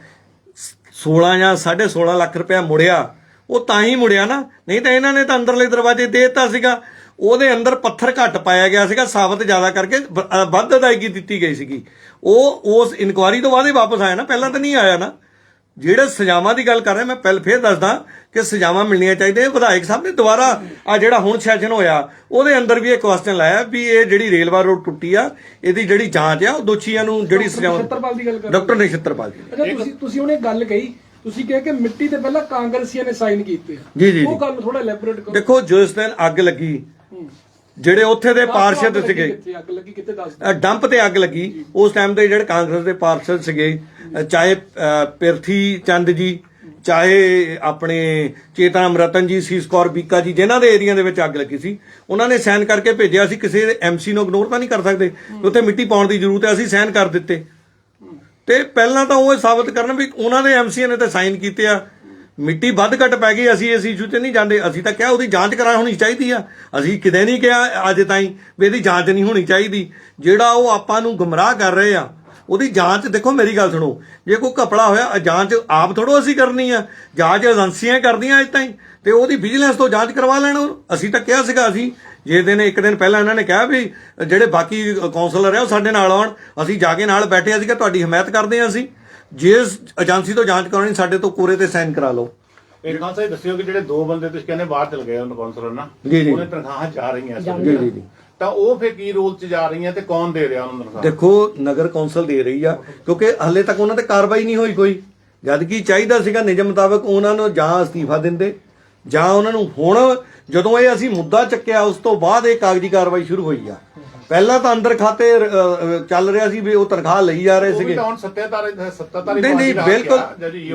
16 ਜਾਂ 16.5 ਲੱਖ ਰੁਪਇਆ ਮੁੜਿਆ ਉਹ ਤਾਂ ਹੀ ਮੁੜਿਆ ਨਾ। ਨਹੀਂ ਤਾਂ ਇਹਨਾਂ ਨੇ ਤਾਂ ਅੰਦਰਲੇ ਦਰਵਾਜ਼ੇ ਦੇ ਦਿੱਤਾ ਸੀਗਾ। ਉਹਦੇ ਅੰਦਰ ਪੱਥਰ ਘੱਟ ਪਾਇਆ ਗਿਆ ਸੀਗਾ ਸਾਬਤ ਜ਼ਿਆਦਾ ਕਰਕੇ ਵੱਧ ਅਦਾਇਗੀ ਦਿੱਤੀ ਗਈ ਸੀਗੀ। ਉਹ ਉਸ ਇਨਕੁਆਰੀ ਤੋਂ ਬਾਅਦ ਹੀ ਵਾਪਸ ਆਇਆ ਨਾ ਪਹਿਲਾਂ ਤਾਂ ਨਹੀਂ ਆਇਆ ਨਾ। ਜਿਹੜੇ ਸਜ਼ਾਵਾਂ ਦੀ ਗੱਲ ਕਰ ਰਹੇ ਮੈਂ ਪਹਿਲ ਫੇਰ ਦੱਸਦਾ ਕਿ ਸਜ਼ਾਵਾਂ ਮਿਲਣੀਆਂ ਚਾਹੀਦੀਆਂ। ਵਿਧਾਇਕ ਸਾਹਿਬ ਨੇ ਦੁਬਾਰਾ ਆ ਜਿਹੜਾ ਹੁਣ ਸੈਸ਼ਨ ਹੋਇਆ ਉਹਦੇ ਅੰਦਰ ਵੀ ਇਹ ਕੁਐਸਚਨ ਲਾਇਆ ਵੀ ਇਹ ਜਿਹੜੀ ਰੇਲਵਾ ਰੋਡ ਟੁੱਟੀ ਆ ਇਹਦੀ ਜਿਹੜੀ ਜਾਂਚ ਆ ਉਹ ਦੋਸ਼ੀਆਂ ਨੂੰ ਜਿਹੜੀ ਸਜ਼ਾਵਾਂ ਨਛੱਤਰਪਾਲ ਦੀ ਗੱਲ ਕਰ ਰਹੇ ਡਾਕਟਰ ਨਛੱਤਰਪਾਲ ਜੀ ਅੱਛਾ ਤੁਸੀਂ ਤੁਸੀਂ ਉਹਨੇ ਗੱਲ ਕਹੀ ਤੁਸੀਂ ਕਿਹਾ ਕਿ ਮਿੱਟੀ ਤੇ ਪਹਿਲਾਂ ਕਾਂਗਰਸੀਆਂ ਨੇ ਸਾਈਨ ਕੀਤੇ। ਆ। ਜੀ, ਜੀ, ਉਹ। ਗੱਲ ਥੋੜਾ ਐਲੈਬੋਰੇਟ ਕਰੋ। ਦੇਖੋ ਜਿਸ ਦਿਨ ਅੱਗ ਲੱਗੀ ਜਿਹੜੇ ਉੱਥੇ ਦੇ ਪਾਰਸ਼ਦ ਸੀਗੇ। ਕਿੱਥੇ, ਅੱਗ ਲੱਗੀ ਕਿੱਥੇ ਦੱਸ ਦਿਓ। ਅ, ਡੰਪ ਤੇ ਅੱਗ ਲੱਗੀ। ਉਸ ਟਾਈਮ ਦੇ ਜਿਹੜੇ ਕਾਂਗਰਸ ਦੇ ਪਾਰਸ਼ਦ ਸੀਗੇ ਚਾਹੇ ਪਿਰਥੀ ਚੰਦ ਜੀ ਚਾਹੇ ਆਪਣੇ ਚੇਤਨ ਰਤਨ ਜੀ ਸੀਸਕੌਰ ਬੀਕਾ ਜੀ ਜਿਨ੍ਹਾਂ ਦੇ ਏਰੀਆ ਦੇ ਵਿੱਚ ਅੱਗ ਲੱਗੀ ਸੀ ਉਹਨਾਂ ਨੇ ਸਾਈਨ ਕਰਕੇ ਭੇਜਿਆ ਸੀ ਕਿਸੇ ਐਮਸੀ ਨੂੰ ਇਗਨੋਰ ਤਾਂ ਨਹੀਂ ਕਰ ਸਕਦੇ। ਉੱਥੇ ਮਿੱਟੀ ਪਾਉਣ ਦੀ ਜ਼ਰੂਰਤ ਹੈ ਅਸੀਂ ਸਾਈਨ ਕਰ ਦਿੱਤੇ। ਤੇ ਪਹਿਲਾਂ ਤਾਂ ਉਹ ਇਹ ਸਾਬਤ ਕਰਨ ਵੀ ਉਹਨਾਂ ਦੇ ਐਮਸੀ ਨੇ ਤਾਂ ਸਾਈਨ ਕੀਤੇ ਆ ਮਿੱਟੀ ਵੱਧ ਘਟ ਪੈ ਗਈ, ਅਸੀਂ ਇਸ ਇਸ਼ੂ ਤੇ ਨਹੀਂ ਜਾਂਦੇ। ਅਸੀਂ ਤਾਂ ਕਿਹਾ ਉਹਦੀ ਜਾਂਚ ਕਰਾ ਹੋਣੀ ਚਾਹੀਦੀ ਆ। ਅਸੀਂ ਕਿਤੇ ਨਹੀਂ ਕਿਹਾ ਅੱਜ ਤਾਈਂ ਵੀ ਇਹਦੀ ਜਾਂਚ ਨਹੀਂ ਹੋਣੀ ਚਾਹੀਦੀ। ਜਿਹੜਾ ਉਹ ਆਪਾਂ ਨੂੰ ਗੁੰਮਰਾਹ ਕਰ ਰਹੇ ਆ, ਉਹਦੀ ਜਾਂਚ, ਦੇਖੋ ਮੇਰੀ ਗੱਲ ਸੁਣੋ, ਜੇ ਕੋਈ ਕਪੜਾ ਹੋਇਆ ਜਾਂਚ ਆਪ ਥੋੜੋ ਅਸੀਂ ਕਰਨੀ ਆ। ਜਾਂਚ ਏਜੰਸੀਆਂ ਕਰਦੀਆਂ ਅੱਜ ਤਾਈਂ, ਤੇ ਉਹਦੀ ਵਿਜੀਲੈਂਸ ਤੋਂ ਜਾਂਚ ਕਰਵਾ ਲੈਣ ਅਸੀਂ ਤਾਂ ਕਿਹਾ ਸੀਗਾ, ਅਸੀਂ ਜੇ ਦਿਨ, ਇੱਕ ਦਿਨ ਪਹਿਲਾਂ ਇਹਨਾਂ ਨੇ ਕਿਹਾ ਵੀ ਜਿਹੜੇ ਬਾਕੀ ਕਾਉਂਸਲਰ ਆ, ਉਹ ਸਾਡੇ ਨਾਲ ਆਉਣ। ਅਸੀਂ ਜਾ ਕੇ ਨਾਲ ਬੈਠੇ ਅਸੀਂ ਕਿ ਤੁਹਾਡੀ ਹਮਾਇਤ ਕਰਦੇ ਆ ਅਸੀਂ। ਜਿਸ ਏਜੰਸੀ ਤੋਂ ਜਾਂਚ ਕਰਾਉਣੀ ਸਾਡੇ ਤੋਂ ਕੋਰੇ ਤੇ ਸਾਈਨ ਕਰਾ ਲਓ ਇਹ ਖਾਨ ਸਾਹਿਬ ਦੱਸਿਓ ਕਿ ਜਿਹੜੇ ਦੋ ਬੰਦੇ ਤੁਸੀਂ ਕਹਿੰਦੇ ਬਾਹਰ ਚਲ ਗਏ ਉਹਨਾਂ ਕਾਉਂਸਲਰ ਨਾ ਜੀ, ਜੀ। ਉਹਨੇ ਤਨਖਾਹਾਂ ਜਾ ਰਹੀਆਂ ਇਸ ਜੀ। ਜੀ, ਜੀ। ਤਾਂ ਉਹ ਫੇਰ ਕੀ ਰੋਲ 'ਚ ਜਾ ਰਹੀਆਂ ਤੇ ਕੌਣ ਦੇ ਰਿਹਾ ਉਹਨਾਂ ਨੂੰ ਤਨਖਾਹ ਦੇਖੋ ਨਗਰ ਕੌਂਸਲ ਦੇ ਰਹੀ ਆ ਕਿਉਂਕਿ ਹਲੇ ਤੱਕ ਉਹਨਾਂ ਤੇ ਕਾਰਵਾਈ ਨਹੀਂ ਹੋਈ ਕੋਈ ਜਦ ਕਿ ਚਾਹੀਦਾ ਸੀਗਾ ਨਿਯਮ ਮੁਤਾਬਕ ਉਹਨਾਂ ਨੂੰ ਜਾਂ ਅਸਤੀਫਾ ਦਿੰਦੇ ਜਾਂ ਉਹਨਾਂ ਨੂੰ ਹੁਣ ਜਦੋਂ ਇਹ ਅਸੀਂ ਮੁੱਦਾ ਚੱਕਿਆ ਉਸ ਤੋਂ ਬਾਅਦ ਇਹ ਕਾਗਜ਼ੀ ਕਾਰਵਾਈ ਸ਼ੁਰੂ ਹੋਈ ਆ ਪਹਿਲਾਂ ਤਾਂ ਅੰਦਰ ਖਾਤੇ ਚੱਲ ਰਿਹਾ ਸੀ ਵੀ ਉਹ ਤਨਖਾਹ ਲਈ ਜਾ ਰਹੇ ਸੀਗੇ। ਹੁਣ ਸੱਤਾਧਾਰੀ ਸੱਤਾਧਾਰੀ ਨਹੀਂ ਨਹੀਂ ਬਿਲਕੁਲ।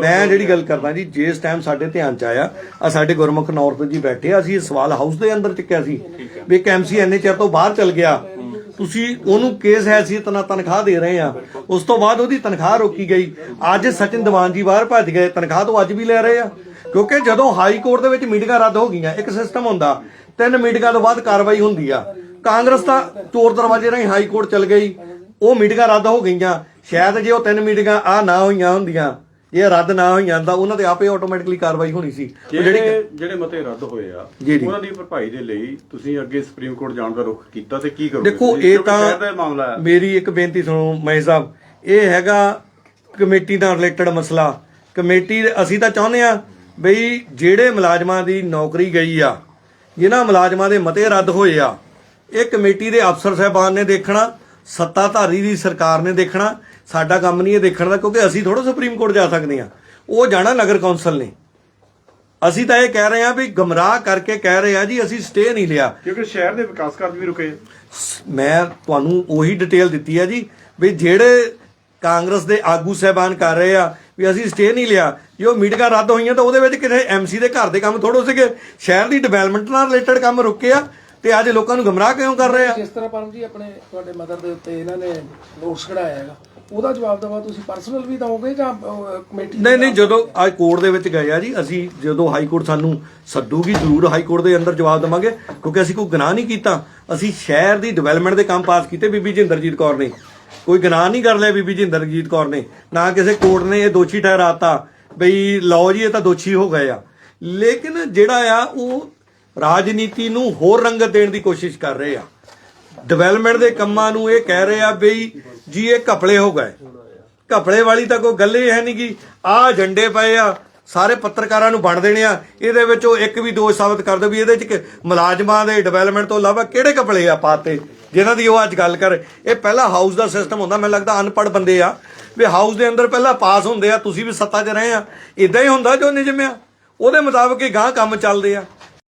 ਮੈਂ ਜਿਹੜੀ ਗੱਲ ਕਰਦਾ ਜੀ ਜਿਸ ਟਾਈਮ ਸਾਡੇ ਧਿਆਨ ਚ ਆਇਆ ਆ ਸਾਡੇ ਗੁਰਮੁਖ ਨੌਰਥ ਜੀ ਬੈਠੇ ਆ ਅਸੀਂ ਇਹ ਸਵਾਲ ਹਾਊਸ ਦੇ ਅੰਦਰ ਚੱਕਿਆ ਸੀ ਵੀ ਇੱਕ ਐਮਸੀ ਐਨਏ ਚਿਰ ਤੋਂ ਬਾਹਰ ਚਲ ਗਿਆ। ਤੁਸੀਂ ਉਹਨੂੰ ਕੇਸ ਹੈਸੀਅਤ ਨਾਲ ਤਨਖਾਹ ਦੇ ਰਹੇ ਆ? ਉਸ ਤੋਂ ਬਾਅਦ ਉਹਦੀ ਤਨਖਾਹ ਰੋਕੀ ਗਈ। ਅੱਜ ਸਚਿਨ ਦੀਵਾਨ ਜੀ ਬਾਹਰ ਭੱਜ ਗਏ ਤਨਖਾਹ ਤੋਂ ਅੱਜ ਵੀ ਲੈ ਰਹੇ ਆ। ਕਿਉਂਕਿ ਜਦੋਂ ਹਾਈ ਕੋਰਟ ਦੇ ਵਿੱਚ ਮੀਟਿੰਗਾਂ ਰੱਦ ਹੋ ਗਈਆਂ ਇੱਕ ਸਿਸਟਮ ਹੁੰਦਾ ਤਿੰਨ ਮੀਟਿੰਗਾਂ ਤੋਂ ਬਾਅਦ ਕਾਰਵਾਈ ਹੁੰਦੀ ਆ। ਕਾਂਗਰਸ ਤਾਂ ਚੋਰ ਦਰਵਾਜ਼ੇ ਰਾਹੀਂ ਹਾਈ ਕੋਰਟ ਚਲ ਗਈ। ਉਹ ਮੀਟਿੰਗਾਂ ਰੱਦ ਹੋ ਗਈਆਂ। ਸ਼ਾਇਦ ਜੇ ਉਹ ਤਿੰਨ ਮੀਟਿੰਗਾਂ ਆ ਨਾ ਹੋਈਆਂ ਹੁੰਦੀਆਂ ਇਹ ਰੱਦ ਨਾ ਹੋਈਆਂ ਤਾਂ ਉਹਨਾਂ ਤੇ ਆਪੇ ਆਟੋਮੈਟਿਕਲੀ ਕਾਰਵਾਈ ਹੋਣੀ ਸੀ। ਜਿਹੜੇ ਜਿਹੜੇ ਮਤੇ ਰੱਦ ਹੋਏ ਆ। ਉਹਨਾਂ ਦੀ ਭਰਪਾਈ ਦੇ ਲਈ ਤੁਸੀਂ ਅੱਗੇ ਸੁਪਰੀਮ ਕੋਰਟ ਜਾਣ ਦਾ ਰੁਖ ਕੀਤਾ ਤੇ ਕੀ ਕਰੋਗੇ? ਦੇਖੋ? ਇਹ ਤਾਂ ਮੇਰੀ ਇੱਕ ਬੇਨਤੀ ਸੁਣੋ ਮਹੇਸ਼ ਸਾਹਿਬ। ਇਹ ਹੈਗਾ ਕਮੇਟੀ ਨਾਲ ਰਿਲੇਟਡ ਮਸਲਾ। ਕਮੇਟੀ ਅਸੀਂ ਤਾਂ ਚਾਹੁੰਦੇ ਆ ਬਈ ਜਿਹੜੇ ਮੁਲਾਜ਼ਮਾਂ ਦੀ ਨੌਕਰੀ ਗਈ ਆ ਜਿਨ੍ਹਾਂ ਮੁਲਾਜ਼ਮਾਂ ਦੇ ਮਤੇ ਰੱਦ ਹੋਏ ਆ ਇਹ ਕਮੇਟੀ ਦੇ ਅਫਸਰ ਸਾਹਿਬਾਨ ਨੇ ਦੇਖਣਾ ਸੱਤਾਧਾਰੀ ਦੀ ਸਰਕਾਰ ਨੇ ਦੇਖਣਾ ਸਾਡਾ ਕੰਮ ਨਹੀਂ ਇਹ ਦੇਖਣ ਦਾ ਕਿਉਂਕਿ ਅਸੀਂ ਥੋੜਾ ਸੁਪਰੀਮ ਕੋਰਟ ਜਾ ਸਕਦੇ ਆ ਉਹ ਜਾਣਾ ਨਗਰ ਕੌਂਸਲ ਨੇ। ਅਸੀਂ ਤਾਂ ਇਹ ਕਹਿ ਰਹੇ ਆ ਵੀ ਗਮਰਾਹ ਕਰਕੇ ਕਹਿ ਰਹੇ ਆ ਜੀ ਅਸੀਂ ਸਟੇ ਨਹੀਂ ਲਿਆ। ਕਿਉਂਕਿ ਸ਼ਹਿਰ ਦੇ ਵਿਕਾਸ ਕਾਰਜ ਵੀ ਰੁਕੇ। ਮੈਂ ਤੁਹਾਨੂੰ ਉਹੀ ਡਿਟੇਲ ਦਿੱਤੀ ਹੈ ਜੀ ਵੀ ਜਿਹੜੇ ਕਾਂਗਰਸ ਦੇ ਆਗੂ ਸਹਿਬਾਨ ਕਰ ਰਹੇ ਆ ਵੀ ਅਸੀਂ ਸਟੇ ਨਹੀਂ ਲਿਆ ਜੇ ਉਹ ਮੀਟਿੰਗਾਂ ਰੱਦ ਹੋਈਆਂ ਤਾਂ ਉਹਦੇ ਵਿੱਚ ਕਿਸੇ ਐਮਸੀ ਦੇ ਘਰ ਦੇ ਕੰਮ ਥੋੜੋ ਸੀਗੇ। ਸ਼ਹਿਰ ਦੀ ਡਿਵੈਲਪਮੈਂਟ ਨਾਲ ਰਿਲੇਟਡ ਕੰਮ ਰੁਕੇ ਆ। ਤੇ ਅੱਜ ਲੋਕਾਂ ਨੂੰ ਗਮਰਾਹ ਕਿਉਂ ਕਰ ਰਹੇ ਆ? ਜਿਸ ਤਰ੍ਹਾਂ ਪਰਮ ਜੀ ਆਪਣੇ ਤੁਹਾਡੇ ਮਦਰ ਦੇ ਉੱਤੇ ਇਹਨਾਂ ਨੇ ਨੋਟਿਸ ਕਢਾਇਆ ਹੈਗਾ ਉਹਦਾ ਜਵਾਬ ਦਵਾ ਤੁਸੀਂ ਪਰਸਨਲ ਵੀ ਦਵੋਗੇ ਜਾਂ ਕਮੇਟੀ ਨਹੀਂ ਨਹੀਂ ਜਦੋਂ ਅੱਜ ਕੋਰਟ ਦੇ ਵਿੱਚ ਗਏ ਆ ਜੀ ਅਸੀਂ ਜਦੋਂ ਹਾਈ ਕੋਰਟ ਸਾਨੂੰ ਸੱਦੂਗੀ ਜ਼ਰੂਰ ਹਾਈ ਕੋਰਟ ਦੇ ਅੰਦਰ ਜਵਾਬ ਦੇਵਾਂਗੇ ਕਿਉਂਕਿ ਅਸੀਂ ਕੋਈ ਗੁਨਾਹ ਨਹੀਂ ਕੀਤਾ। ਅਸੀਂ ਸ਼ਹਿਰ ਦੀ ਡਿਵੈਲਪਮੈਂਟ ਦੇ ਕੰਮ ਪਾਸ ਕੀਤੇ ਬੀਬੀ ਜਿੰਦਰਜੀਤ ਕੌਰ ਨੇ। ਕੋਈ ਗੁਨਾਹ ਨਹੀਂ ਕਰ ਲਿਆ ਬੀਬੀ ਜਿੰਦਰਜੀਤ ਕੌਰ ਨੇ। ਨਾ ਕਿਸੇ ਕੋਰਟ ਨੇ ਇਹ ਦੋਸ਼ੀ ਠਹਿਰਾਤਾ ਬਈ ਲਓ ਜੀ ਇਹ ਤਾਂ ਦੋਸ਼ੀ ਹੋ ਗਏ ਆ। ਲੇਕਿਨ ਜਿਹੜਾ ਆ ਉਹ ਰਾਜਨੀਤੀ ਨੂੰ ਹੋਰ ਰੰਗਤ ਦੇਣ ਦੀ ਕੋਸ਼ਿਸ਼ ਕਰ ਰਹੇ ਆ। ਡਿਵੈਲਪਮੈਂਟ ਦੇ ਕੰਮਾਂ ਨੂੰ ਇਹ ਕਹਿ ਰਹੇ ਆ ਬਈ ਜੀ ਇਹ ਘਪਲੇ ਹੋ ਗਏ। ਘਪਲੇ ਵਾਲੀ ਤਾਂ ਕੋਈ ਗੱਲ ਹੀ ਹੈ ਨਹੀਂ ਕਿ ਆਹ ਝੰਡੇ ਪਏ ਆ, ਸਾਰੇ ਪੱਤਰਕਾਰਾਂ ਨੂੰ ਵੰਡ ਦੇਣੇ ਆ। ਇਹਦੇ ਵਿੱਚ ਉਹ ਇੱਕ ਵੀ ਦੋਸ਼ ਸਾਬਤ ਕਰ ਦਿਓ ਵੀ ਇਹਦੇ ਚ ਮੁਲਾਜ਼ਮਾਂ ਦੇ ਡਿਵੈਲਪਮੈਂਟ ਤੋਂ ਇਲਾਵਾ ਕਿਹੜੇ ਕਪੜੇ ਆ ਪਾਤੇ ਜਿਨ੍ਹਾਂ ਦੀ ਉਹ ਅੱਜ ਗੱਲ ਕਰ। ਇਹ ਪਹਿਲਾਂ ਹਾਊਸ ਦਾ ਸਿਸਟਮ ਹੁੰਦਾ, ਮੈਨੂੰ ਲੱਗਦਾ ਅਨਪੜ੍ਹ ਬੰਦੇ ਆ। ਵੀ ਹਾਊਸ ਦੇ ਅੰਦਰ ਪਹਿਲਾਂ ਪਾਸ ਹੁੰਦੇ ਆ, ਤੁਸੀਂ ਵੀ ਸੱਤਾ 'ਚ ਰਹੇ ਆ। ਇਦਾਂ ਹੀ ਹੁੰਦਾ ਜੋ ਨਿਜਮਿਆ ਉਹਦੇ ਮੁਤਾਬਕ ਹੀ ਗਾਂ ਕੰਮ ਚੱਲਦੇ ਆ।